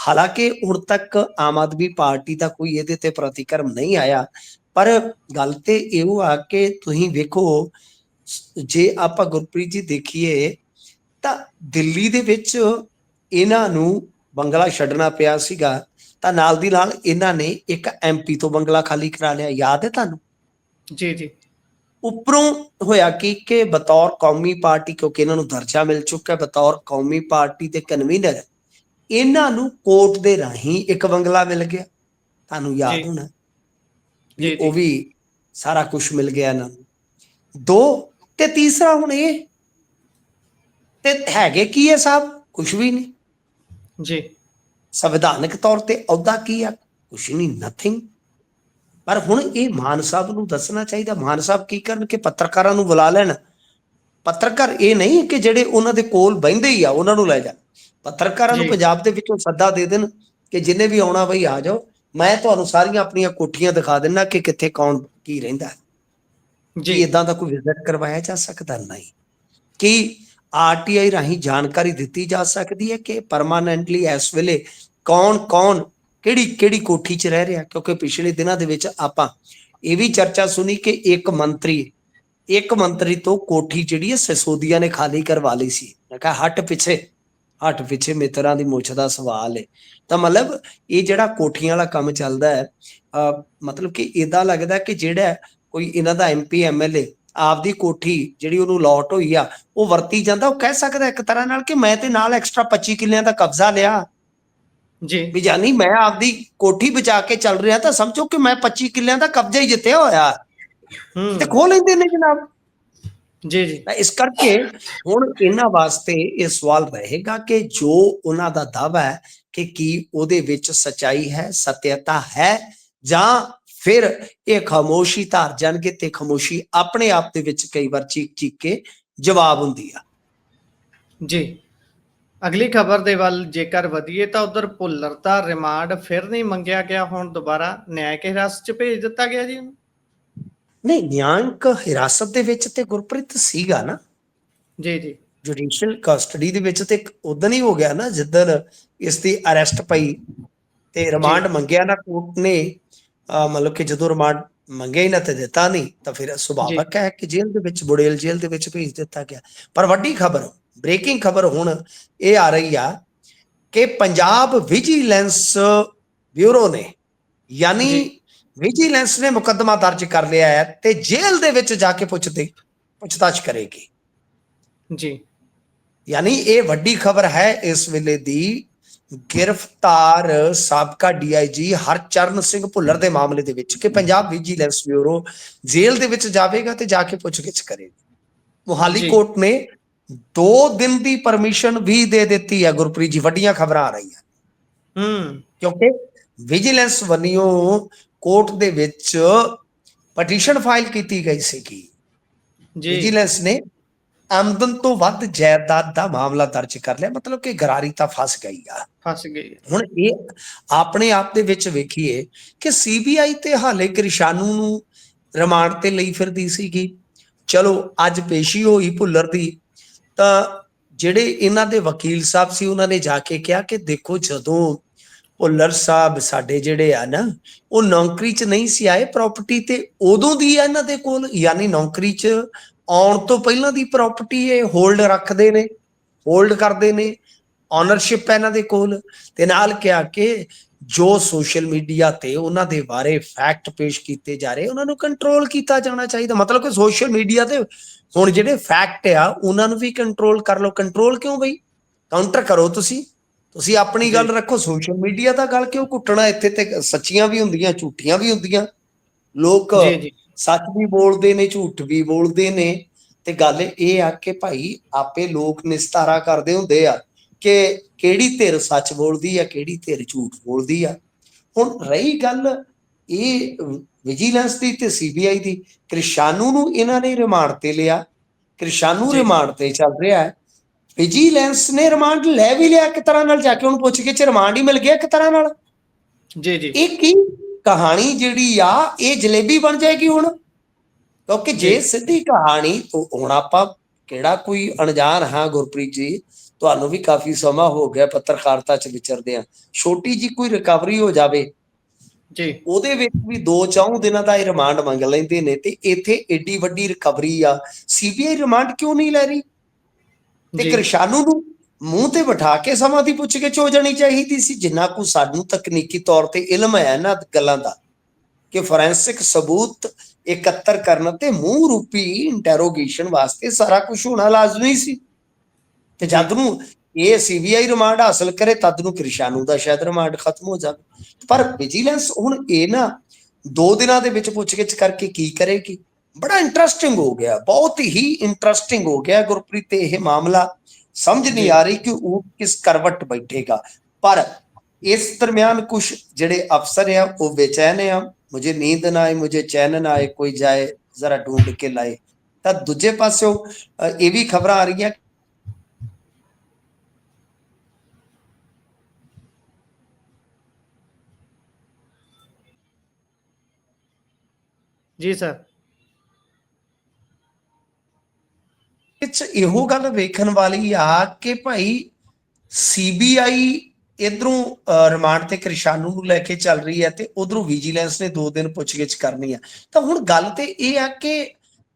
ਹਾਲਾਂਕਿ ਹੁਣ ਤੱਕ ਆਮ ਆਦਮੀ ਪਾਰਟੀ ਦਾ ਕੋਈ ਇਹਦੇ ਤੇ ਪ੍ਰਤੀਕਰਮ ਨਹੀਂ ਆਇਆ ਪਰ ਗੱਲ ਤੇ ਇਹੋ ਆ ਕਿ ਤੁਸੀਂ ਵੇਖੋ ਜੇ ਆਪਾਂ ਗੁਰਪ੍ਰੀਤ ਜੀ ਦੇਖੀਏ ਤਾਂ ਦਿੱਲੀ ਦੇ ਵਿੱਚ ਇਹਨਾਂ ਨੂੰ ਬੰਗਲਾ ਛੱਡਣਾ ਪਿਆ ਸੀਗਾ। ਤਾਂ ਨਾਲ ਦੀ ਨਾਲ ਇਹਨਾਂ ਨੇ ਇੱਕ ਐਮਪੀ ਤੋਂ ਬੰਗਲਾ ਖਾਲੀ ਕਰਾ ਲਿਆ। ਯਾਦ ਹੈ ਤੁਹਾਨੂੰ? ਜੀ ਜੀ। ਉੱਪਰੋਂ ਹੋਇਆ ਕੀ ਕਿ ਬਤੌਰ ਕੌਮੀ ਪਾਰਟੀ ਕਿਉਂਕਿ ਇਹਨਾਂ ਨੂੰ ਦਰਜਾ ਮਿਲ ਚੁੱਕਾ ਹੈ ਬਤੌਰ ਕੌਮੀ ਪਾਰਟੀ ਦੇ ਕਨਵੀਨਰ ਇਹਨਾਂ ਨੂੰ ਕੋਰਟ ਦੇ ਰਾਹੀਂ ਇੱਕ ਬੰਗਲਾ ਮਿਲ ਗਿਆ। ਤੁਹਾਨੂੰ ਯਾਦ। ਹੋਣਾ? ਜੀ ਉਹ ਵੀ ਸਾਰਾ ਕੁਝ ਮਿਲ ਗਿਆ ਨੂੰ। ਦੋ ਤੇ ਤੀਸਰਾ ਹੁਣ ਇਹ ਤੇ ਹੈਗੇ ਕੀ ਹੈ ਸਾਹਿਬ ਕੁਝ ਵੀ ਨਹੀਂ। ਜੀ। ਸੰਵਿਧਾਨਕ ਤੌਰ ਤੇ ਅਹੁਦਾ ਕੀ ਆ? ਕੁਛ ਨਹੀਂ ਨਥਿੰਗ ਪਰ ਹੁਣ ਇਹ ਮਾਨ ਸਾਹਿਬ ਨੂੰ ਦੱਸਣਾ ਚਾਹੀਦਾ। ਮਾਨ ਸਾਹਿਬ ਕੀ ਕਰਨ ਕਿ ਪੱਤਰਕਾਰਾਂ ਨੂੰ ਬੁਲਾ ਲੈਣ? ਪੱਤਰਕਾਰ ਇਹ ਨਹੀਂ ਕਿ ਜਿਹੜੇ ਉਹਨਾਂ ਦੇ ਕੋਲ ਬਹਿੰਦੇ ਹੀ ਆ ਉਹਨਾਂ ਨੂੰ ਲੈ ਜਾ ਪੱਤਰਕਾਰਾਂ ਨੂੰ। ਪੰਜਾਬ ਦੇ ਵਿੱਚੋਂ ਸੱਦਾ ਦੇ ਦੇਣ ਕਿ ਜਿੰਨੇ ਵੀ ਆਉਣਾ ਬਈ ਆ ਜਾਓ। ਮੈਂ ਤੁਹਾਨੂੰ ਸਾਰੀਆਂ ਆਪਣੀਆਂ ਕੋਠੀਆਂ ਦਿਖਾ ਦਿੰਨਾ ਕਿ ਕਿੱਥੇ ਕੌਣ ਕੀ ਰਹਿੰਦਾ ਜੀ। ਇਦਾਂ ਦਾ ਕੋਈ ਵਿਜ਼ਿਟ ਕਰਵਾਇਆ ਜਾ ਸਕਦਾ? ਨਹੀਂ। ਕੀ ਆਰਟੀਆਈ ਰਾਹੀਂ ਜਾਣਕਾਰੀ ਦਿੱਤੀ ਜਾ ਸਕਦੀ ਹੈ ਕਿ ਪਰਮਾਨੈਂਟਲੀ ਇਸ ਵੇਲੇ ਕੌਣ ਕੌਣ ਕਿਹੜੀ ਕਿਹੜੀ ਕੋਠੀ 'ਚ ਰਹਿ ਰਿਹਾ? ਕਿਉਂਕਿ ਪਿਛਲੇ ਦਿਨਾਂ ਦੇ ਵਿੱਚ ਆਪਾਂ ਇਹ ਵੀ ਚਰਚਾ ਸੁਣੀ ਕਿ ਇੱਕ ਮੰਤਰੀ ਇੱਕ ਮੰਤਰੀ ਤੋਂ ਕੋਠੀ ਜਿਹੜੀ ਹੈ ਸਿਸੋਦੀਆ ਨੇ ਖਾਲੀ ਕਰਵਾ ਲਈ ਸੀ। ਮੈਂ ਕਿਹਾ ਹੱਟ ਪਿੱਛੇ। ਹੱਟ ਪਿੱਛੇ ਮਿੱਤਰਾਂ ਦੀ ਮੁੱਛ ਦਾ ਸਵਾਲ ਹੈ ਤਾਂ ਮਤਲਬ ਇਹ ਜਿਹੜਾ ਕੋਠੀਆਂ ਵਾਲਾ ਕੰਮ ਚੱਲਦਾ ਹੈ ਮਤਲਬ ਕਿ ਇਦਾਂ ਲੱਗਦਾ ਕਿ ਜਿਹੜਾ ਕੋਈ ਇਹਨਾਂ ਦਾ ਐਮਪੀ ਐਮਐਲਏ ਆਪਦੀ ਕੋਠੀ ਜਿਹੜੀ ਉਹਨੂੰ ਲੋਟ ਹੋਈ ਆ ਉਹ ਵਰਤੀ ਜਾਂਦਾ ਉਹ ਕਹਿ ਸਕਦਾ ਇੱਕ ਤਰ੍ਹਾਂ ਨਾਲ ਕਿ ਮੈਂ ਤੇ ਨਾਲ ਐਕਸਟਰਾ 25 ਕਿੱਲਿਆਂ ਦਾ ਕਬਜ਼ਾ ਲਿਆ। ਜੀ। ਵੀ ਜਾਨੀ ਮੈਂ ਆਪਦੀ ਕੋਠੀ ਬਚਾ ਕੇ ਚੱਲ ਰਿਹਾ ਤਾਂ ਸਮਝੋ ਕਿ ਮੈਂ 25 ਕਿੱਲਿਆਂ ਦਾ ਕਬਜ਼ਾ ਹੀ ਜਿੱਤਿਆ ਹੋਇਆ। ਹੂੰ। ਤੇ ਖੋ ਲੈਂਦੇ ਨੇ ਜਨਾਬ। ਜੀ ਜੀ। ਤਾਂ ਇਸ ਕਰਕੇ ਹੁਣ ਇਹਨਾਂ ਵਾਸਤੇ ਇਹ ਸਵਾਲ ਰਹੇਗਾ ਕਿ ਜੋ ਉਹਨਾਂ ਦਾ ਦਾਵਾ ਹੈ ਕਿ ਕੀ ਉਹਦੇ ਵਿੱਚ ਸਚਾਈ ਹੈ ਸਤਿਅਤਾ ਹੈ ਜਾਂ ਫਿਰ ਇਹ ਖਾਮੋਸ਼ੀ ਧਾਰ ਜਾਣਗੇ ਤੇ ਖਾਮੋਸ਼ੀ ਆਪਣੇ ਆਪ ਦੇ ਵਿੱਚ ਕਈ ਵਾਰ ਚੀਕ ਚੀਕ ਕੇ ਜਵਾਬ ਹੁੰਦੀ ਆ। ਜੀ। ਅਗਲੀ ਖਬਰ ਦੇ ਵੱਲ ਜੇਕਰ ਵਧੀਏ ਤਾਂ ਉਧਰ ਭੁੱਲਰ ਦਾ ਰਿਮਾਂਡ ਫਿਰ ਨਹੀਂ ਮੰਗਿਆ ਗਿਆ ਹੁਣ ਦੁਬਾਰਾ ਨਿਆਇਕ ਹਿਰਾਸਤ 'ਚ ਭੇਜ ਦਿੱਤਾ ਗਿਆ ਜੀ। ਉਹਨੂੰ। ਨਹੀਂ ਨਿਆਂਕ ਹਿਰਾਸਤ ਦੇ ਵਿੱਚ ਤੇ ਗੁਰਪ੍ਰੀਤ ਸੀਗਾ ਨਾ। ਜੀ ਜੀ। ਜੁਡੀਸ਼ੀਅਲ ਕਸਟਡੀ ਦੇ ਵਿੱਚ ਤੇ ਉਦੋਂ ਹੀ ਹੋ ਗਿਆ ਨਾ ਜਿੱਦਣ ਇਸ ਦੀ ਅਰੈਸਟ ਪਈ ਤੇ ਰਿਮਾਂਡ ਮੰਗਿਆ ਨਾ ਕੋਰਟ ਨੇ। ਮਤਲਬ ਕਿ ਜਦੋਂ ਰਿਮਾਂਡ ਮੰਗਿਆ ਹੀ ਨਾ ਤੇ ਦਿੱਤਾ ਨਹੀਂ ਤਾਂ ਫਿਰ ਸੁਭਾਵਕ ਹੈ ਕਿ ਜੇਲ੍ਹ ਦੇ ਵਿੱਚ ਬੁੜੇਲ ਜੇਲ੍ਹ ਦੇ ਵਿੱਚ ਭੇਜ ਦਿੱਤਾ ਗਿਆ। ਪਰ ਵੱਡੀ ਖਬਰ ਬ੍ਰੇਕਿੰਗ ਖਬਰ ਹੁਣ ਇਹ ਆ ਰਹੀ ਆ ਕਿ ਪੰਜਾਬ ਵਿਜੀਲੈਂਸ ਬਿਊਰੋ ਨੇ ਯਾਨੀ। ਵਿਜੀਲੈਂਸ ਨੇ ਮੁਕੱਦਮਾ ਦਰਜ ਕਰ ਲਿਆ ਹੈ ਤੇ ਜੇਲ੍ਹ ਦੇ ਵਿੱਚ ਜਾ ਕੇ ਪੁੱਛਦੇ ਪੁੱਛਤਾਛ ਕਰੇਗੀ। ਜੀ। ਯਾਨੀ ਇਹ ਵੱਡੀ ਖਬਰ ਹੈ ਇਸ ਵੇਲੇ ਦੀ ਗ੍ਰਿਫਤਾਰ ਸਾਬਕਾ ਡੀਆਈਜੀ ਹਰਚਰਨ ਸਿੰਘ ਭੁੱਲਰ ਦੇ ਮਾਮਲੇ ਦੇ ਵਿੱਚ ਕਿ ਪੰਜਾਬ ਵਿਜੀਲੈਂਸ ਬਿਊਰੋ ਜੇਲ੍ਹ ਦੇ ਵਿੱਚ ਜਾਵੇਗਾ ਤੇ ਜਾ ਕੇ ਪੁੱਛਗਿੱਛ ਕਰੇਗਾ। ਮੁਹਾਲੀ। ਕੋਰਟ ਨੇ 2 ਦਿਨ ਦੀ ਪਰਮਿਸ਼ਨ ਵੀ ਦੇ ਦਿੱਤੀ ਹੈ ਗੁਰਪ੍ਰੀਤ ਜੀ ਵੱਡੀਆਂ ਖਬਰਾਂ ਆ ਰਹੀਆਂ। ਹੂੰ। ਕਿਉਂਕਿ ਵਿਜੀਲੈਂਸ ਵੱਲੋਂ ਕੋਰਟ ਦੇ ਵਿੱਚ ਪਟੀਸ਼ਨ ਫਾਈਲ ਕੀਤੀ ਗਈ ਸੀਗੀ। ਜੀ। ਵਿਜੀਲੈਂਸ ਨੇ ਆਮਦਨ ਤੋਂ ਵੱਧ ਜਾਇਦਾਦ ਦਾ ਮਾਮਲਾ ਦਰਜ ਕਰ ਲਿਆ ਮਤਲਬ ਕਿ ਗਰਾਰੀ ਤਾਂ ਫਸ ਗਈ ਆ। ਫਸ ਗਈ ਹੁਣ ਇਹ ਆਪਣੇ ਆਪ ਦੇ ਵਿੱਚ ਵੇਖੀਏ ਕਿ ਸੀਬੀਆਈ ਤੇ ਹਾਲੇ ਗ੍ਰਿਸ਼ਾਨੂ ਨੂੰ ਰਿਮਾਂਡ ਤੇ ਲਈ ਫਿਰਦੀ ਸੀਗੀ। ਚਲੋ ਅੱਜ ਪੇਸ਼ੀ ਹੋਈ ਭੁੱਲਰ ਦੀ ਤਾਂ ਜਿਹੜੇ ਇਹਨਾਂ ਦੇ ਵਕੀਲ ਸਾਹਿਬ ਸੀ ਉਹਨਾਂ ਨੇ ਜਾ ਕੇ ਕਿਹਾ ਕਿ ਦੇਖੋ ਜਦੋਂ ਭੁੱਲਰ ਸਾਹਿਬ ਸਾਡੇ ਜਿਹੜੇ ਆ ਨਾ, ਉਹ ਨੌਕਰੀ 'ਚ ਨਹੀਂ ਸੀ ਆਏ ਪ੍ਰਾਪਰਟੀ ਤੇ, ਉਦੋਂ ਦੀ ਆ ਇਹਨਾਂ ਦੇ ਕੋਲ, ਯਾਨੀ ਨੌਕਰੀ 'ਚ ਆਉਣ ਤੋਂ ਪਹਿਲਾਂ ਦੀ ਪ੍ਰਾਪਰਟੀ ਇਹ ਹੋਲਡ ਰੱਖਦੇ ਨੇ ਹੋਲਡ ਕਰਦੇ ਨੇ ਓਨਰਸ਼ਿਪ ਹੈ ਇਹਨਾਂ ਦੇ ਕੋਲ। ਤੇ ਨਾਲ ਕਿਹਾ ਕਿ ਜੋ ਸੋਸ਼ਲ ਮੀਡੀਆ ਤੇ ਉਹਨਾਂ ਦੇ ਬਾਰੇ ਫੈਕਟ ਪੇਸ਼ ਕੀਤੇ ਜਾ ਰਹੇ, ਉਹਨਾਂ ਨੂੰ ਕੰਟਰੋਲ ਕੀਤਾ ਜਾਣਾ ਚਾਹੀਦਾ। ਮਤਲਬ ਕਿ ਸੋਸ਼ਲ ਮੀਡੀਆ ਤੇ ਹੁਣ ਜਿਹੜੇ ਫੈਕਟ ਆ, ਉਹਨਾਂ ਨੂੰ ਵੀ ਕੰਟਰੋਲ ਕਰ ਲਓ। ਕੰਟਰੋਲ ਕਿਉਂ ਬਈ? ਕਾਊਂਟਰ ਕਰੋ ਤੁਸੀਂ। ਤੁਸੀਂ ਆਪਣੀ ਗੱਲ ਰੱਖੋ ਸੋਸ਼ਲ ਮੀਡੀਆ ਦਾ ਗੱਲ ਕਿਉਂ ਕੁੱਟਣਾ? ਇੱਥੇ ਤੇ ਸੱਚੀਆਂ ਵੀ ਹੁੰਦੀਆਂ ਝੂਠੀਆਂ ਵੀ ਹੁੰਦੀਆਂ। ਲੋਕ ਸੱਚ ਵੀ ਬੋਲਦੇ ਨੇ ਝੂਠ ਵੀ ਬੋਲਦੇ ਨੇ। ਤੇ ਗੱਲ ਇਹ ਆ ਕਿ ਭਾਈ ਆਪੇ ਲੋਕ ਨਿਸਤਾਰਾ ਕਰਦੇ ਹੁੰਦੇ ਆ ਕਿ ਕਿਹੜੀ ਧਿਰ ਸੱਚ ਬੋਲਦੀ ਆ ਕਿਹੜੀ ਧਿਰ ਝੂਠ ਬੋਲਦੀ ਆ। ਹੁਣ ਰਹੀ ਗੱਲ ਇਹ ਵਿਜੀਲੈਂਸ ਦੀ ਤੇ ਸੀਬੀਆਈ ਦੀ। ਕ੍ਰਿਸ਼ਾਨੂ ਨੂੰ ਇਹਨਾਂ ਨੇ ਰਿਮਾਂਡ ਤੇ ਲਿਆ। ਕ੍ਰਿਸ਼ਾਨੂ। ਰਿਮਾਂਡ ਤੇ ਚੱਲ ਰਿਹਾ ਹੈ। ਵਿਜੀਲੈਂਸ ਨੇ ਰਿਮਾਂਡ ਲੈ ਵੀ ਲਿਆ ਇੱਕ ਤਰ੍ਹਾਂ ਨਾਲ ਜਾ ਕੇ ਉਹਨੂੰ ਪੁੱਛ ਕੇ ਚ ਰਿਮਾਂਡ ਹੀ ਮਿਲ ਗਿਆ ਇੱਕ ਤਰ੍ਹਾਂ ਨਾਲ। ਜੀ ਜੀ। ਇਹ ਕੀ ਕਹਾਣੀ ਜਿਹੜੀ ਆ ਇਹ ਜਲੇਬੀ ਬਣ ਜਾਏਗੀ ਹੁਣ? ਕਿਉਂਕਿ ਜੇ। ਸਿੱਧੀ ਕਹਾਣੀ ਤੋਂ ਹੁਣ ਆਪਾਂ ਕਿਹੜਾ ਕੋਈ ਅਣਜਾਣ ਹਾਂ ਗੁਰਪ੍ਰੀਤ ਜੀ ਤੁਹਾਨੂੰ ਵੀ ਕਾਫੀ ਸਮਾਂ ਹੋ ਗਿਆ ਪੱਤਰਕਾਰਤਾ ਚ ਵਿਚਰਦੇ ਆ ਛੋਟੀ ਜੀ ਕੋਈ ਰਿਕਵਰੀ ਹੋ ਜਾਵੇ। ਜੀ। ਉਹਦੇ ਵਿੱਚ ਵੀ 2-4 ਦਿਨਾਂ ਦਾ ਇਹ ਰਿਮਾਂਡ ਮੰਗ ਲੈਂਦੇ ਨੇ ਤੇ ਇੱਥੇ ਏਡੀ ਵੱਡੀ ਰਿਕਵਰੀ ਆ। ਸੀਬੀਆਈ ਰਿਮਾਂਡ ਕਿਉਂ ਨਹੀਂ ਲੈ ਰਹੀ? ਤੇ ਕਿਰਸ਼ਾਨੂ ਨੂੰ ਮੂੰਹ ਤੇ ਬਿਠਾ ਕੇ ਸਮਾਂ ਦੀ ਪੁੱਛ ਕੇ ਹੋ ਜਾਣੀ ਚਾਹੀਦੀ ਸੀ। ਜਿੰਨਾ ਕੁ ਸਾਨੂੰ ਤਕਨੀਕੀ ਤੌਰ ਤੇ ਇਲਮ ਹੈ ਨਾ ਗੱਲਾਂ ਦਾ ਕਿ ਫੋਰੈਂਸਿਕ ਸਬੂਤ ਇਕੱਤਰ ਕਰਨ ਤੇ ਮੂੰਹ ਰੂਪੀ ਇੰਟਰੋਗੇਸ਼ਨ ਵਾਸਤੇ ਸਾਰਾ ਕੁਝ ਹੋਣਾ ਲਾਜ਼ਮੀ ਸੀ। ਤੇ ਜਦ ਨੂੰ ਇਹ ਸੀਬੀਆਈ ਰਿਮਾਂਡ ਹਾਸਲ ਕਰੇ ਤਦ ਨੂੰ ਕਿਰਸ਼ਾਨੂ ਦਾ ਸ਼ਾਇਦ ਰਿਮਾਂਡ ਖਤਮ ਹੋ ਜਾਵੇ। ਪਰ ਵਿਜੀਲੈਂਸ ਹੁਣ ਇਹ ਨਾ ਦੋ ਦਿਨਾਂ ਦੇ ਵਿੱਚ ਪੁੱਛਗਿੱਛ ਕਰਕੇ ਕੀ ਕਰੇਗੀ? ਬੜਾ ਇੰਟਰਸਟਿੰਗ ਹੋ ਗਿਆ ਬਹੁਤ ਹੀ ਇੰਟਰਸਟਿੰਗ ਹੋ ਗਿਆ ਗੁਰਪ੍ਰੀਤ ਤੇ ਇਹ ਮਾਮਲਾ ਸਮਝ ਨਹੀਂ ਜੀ। ਆ ਰਹੀ ਕਿ ਉਹ ਕਿਸ ਕਰਵਟ ਬੈਠੇਗਾ ਪਰ ਇਸ ਦਰਮਿਆਨ ਕੁਝ ਜਿਹੜੇ ਅਫਸਰ ਆ ਉਹ ਬੇਚੈਨ ਆ ਮੁਝੇ ਨੀਂਦ ਨਾ ਆਏ ਮੁਝੇ ਚੈਨ ਨਾ ਆਏ ਕੋਈ ਜਾਏ ਜ਼ਰਾ ਢੂੰਡ ਕੇ ਲਾਏ ਤਾਂ ਦੂਜੇ ਪਾਸਿਓਂ ਅ, ਇਹ ਵੀ ਖਬਰਾਂ ਆ ਰਹੀਆਂ ਜੀ ਸਰ ਵਿੱਚ ਇਹੋ ਗੱਲ ਵੇਖਣ ਵਾਲੀ ਆ ਕਿ ਭਾਈ ਸੀਬੀਆਈ ਇਧਰੋਂ ਰਿਮਾਂਡ ਤੇ ਕ੍ਰਿਸ਼ਾਨੂ ਨੂੰ ਲੈ ਕੇ ਚੱਲ ਰਹੀ ਹੈ ਤੇ ਉਧਰੋਂ ਵਿਜੀਲੈਂਸ ਨੇ 2 ਦਿਨ ਪੁੱਛਗਿੱਛ ਕਰਨੀ ਆ। ਤਾਂ ਹੁਣ ਗੱਲ ਤੇ ਇਹ ਆ ਕਿ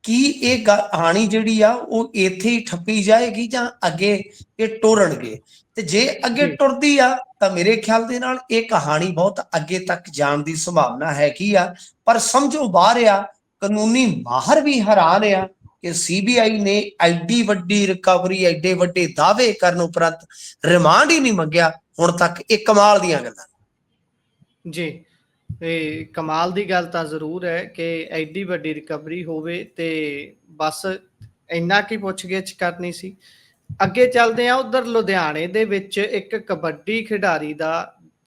ਕੀ ਇਹ ਕਹਾਣੀ ਜਿਹੜੀ ਆ ਉਹ ਇੱਥੇ ਹੀ ਠੱਪੀ ਜਾਏਗੀ ਜਾਂ ਅੱਗੇ ਇਹ ਟੁਰਨਗੇ? ਤੇ ਜੇ ਅੱਗੇ। ਟੁਰਦੀ ਆ ਤਾਂ ਮੇਰੇ ਖਿਆਲ ਦੇ ਨਾਲ ਇਹ ਕਹਾਣੀ ਬਹੁਤ ਅੱਗੇ ਤੱਕ ਜਾਣ ਦੀ ਸੰਭਾਵਨਾ ਹੈਗੀ ਆ। ਪਰ ਸਮਝੋ ਬਾਹਰ ਆ ਕਾਨੂੰਨੀ ਮਾਹਰ ਵੀ ਹੈਰਾਨ ਆ ਕਿ ਸੀਬੀਆਈ ਨੇ ਐਡੀ ਵੱਡੀ ਰਿਕਵਰੀ ਐਡੇ ਵੱਡੇ ਦਾਅਵੇ ਕਰਨ ਉਪਰੰਤ ਰਿਮਾਂਡ ਹੀ ਨਹੀਂ ਮੰਗਿਆ, ਹੁਣ ਤੱਕ ਇਹ ਕਮਾਲ ਦੀਆਂ ਗੱਲਾਂ ਜੀ ਇਹ ਕਮਾਲ ਦੀ ਗੱਲ ਤਾਂ ਜ਼ਰੂਰ ਹੈ ਕਿ ਐਡੀ ਵੱਡੀ ਰਿਕਵਰੀ ਹੋਵੇ ਤੇ ਬਸ ਇੰਨਾ ਕੀ ਪੁੱਛਗਿੱਛ ਕਰਨੀ ਸੀ। ਅੱਗੇ ਚੱਲਦੇ ਆ ਉਧਰ ਲੁਧਿਆਣੇ ਦੇ ਵਿੱਚ ਇੱਕ ਕਬੱਡੀ ਖਿਡਾਰੀ ਦਾ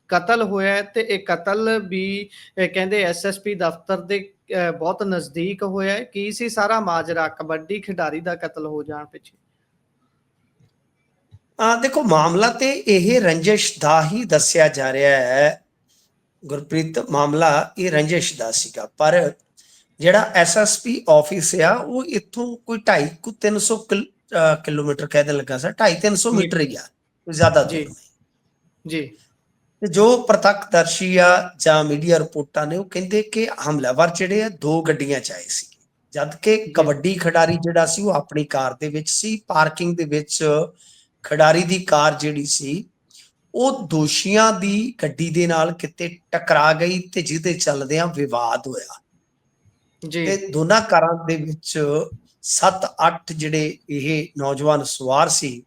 ਕਤਲ ਹੋਇਆ ਤੇ ਇਹ ਕਤਲ ਵੀ, ਇਹ ਕਹਿੰਦੇ ਐਸਐਸਪੀ ਦਫ਼ਤਰ ਦੇ ਬਹੁਤ ਨਜ਼ਦੀਕ ਹੋਇਆ ਹੈ। ਕੀ ਸੀ ਸਾਰਾ ਮਾਜਰਾ? ਕਬੱਡੀ ਖਿਡਾਰੀ ਦਾ ਕਤਲ ਹੋ ਜਾਣ ਪਿੱਛੇ। ਆ ਦੇਖੋ ਮਾਮਲਾ ਤੇ ਇਹ ਰੰਜਿਸ਼ ਦਾ ਹੀ ਦੱਸਿਆ ਜਾ ਰਿਹਾ ਹੈ। ਗੁਰਪ੍ਰੀਤ ਮਾਮਲਾ ਇਹ ਰੰਜਿਸ਼ ਦਾ ਸੀਗਾ। ਪਰ ਜਿਹੜਾ ਐਸਐਸਪੀ ਆਫਿਸ ਆ ਉਹ ਇੱਥੋਂ ਕੋਈ 2.5 ਕੁ 300 ਕਿਲ- ਅਹ ਕਿਲੋਮੀਟਰ ਕਹਿਣ ਲੱਗਾ ਸੀ 2.5 300 ਮੀਟਰ ਹੀ ਆ। ਕੋਈ ਜ਼ਿਆਦਾ ਜੀ। ਦੂਰ ਨਹੀਂ। ਜੀ। ਤੇ ਜੋ ਪ੍ਰਤੱਖਦਰਸ਼ੀ ਆ ਜਾਂ ਮੀਡੀਆ ਰਿਪੋਰਟਾਂ ਨੇ ਉਹ ਕਹਿੰਦੇ ਕਿ ਹਮਲਾਵਰ ਜਿਹੜੇ ਆ ਦੋ ਗੱਡੀਆਂ ਚ ਆਏ ਸੀ। ਜਦ ਕਿ ਕਬੱਡੀ ਖਿਡਾਰੀ ਜਿਹੜਾ ਸੀ ਉਹ ਆਪਣੀ ਕਾਰ ਦੇ ਵਿੱਚ ਸੀ। ਪਾਰਕਿੰਗ ਦੇ ਵਿੱਚ ਖਿਡਾਰੀ ਦੀ ਕਾਰ ਜਿਹੜੀ ਸੀ ਉਹ ਦੋਸ਼ੀਆਂ ਦੀ ਗੱਡੀ ਦੇ ਨਾਲ ਕਿਤੇ ਟਕਰਾ ਗਈ ਤੇ ਜਿਹਦੇ ਚੱਲਦਿਆਂ ਵਿਵਾਦ ਹੋਇਆ। ਜੀ। ਤੇ ਦੋਨਾਂ ਕਾਰਾਂ ਦੇ ਵਿੱਚ 7-8 ਜਿਹੜੇ ਇਹ ਨੌਜਵਾਨ ਸਵਾਰ ਸੀ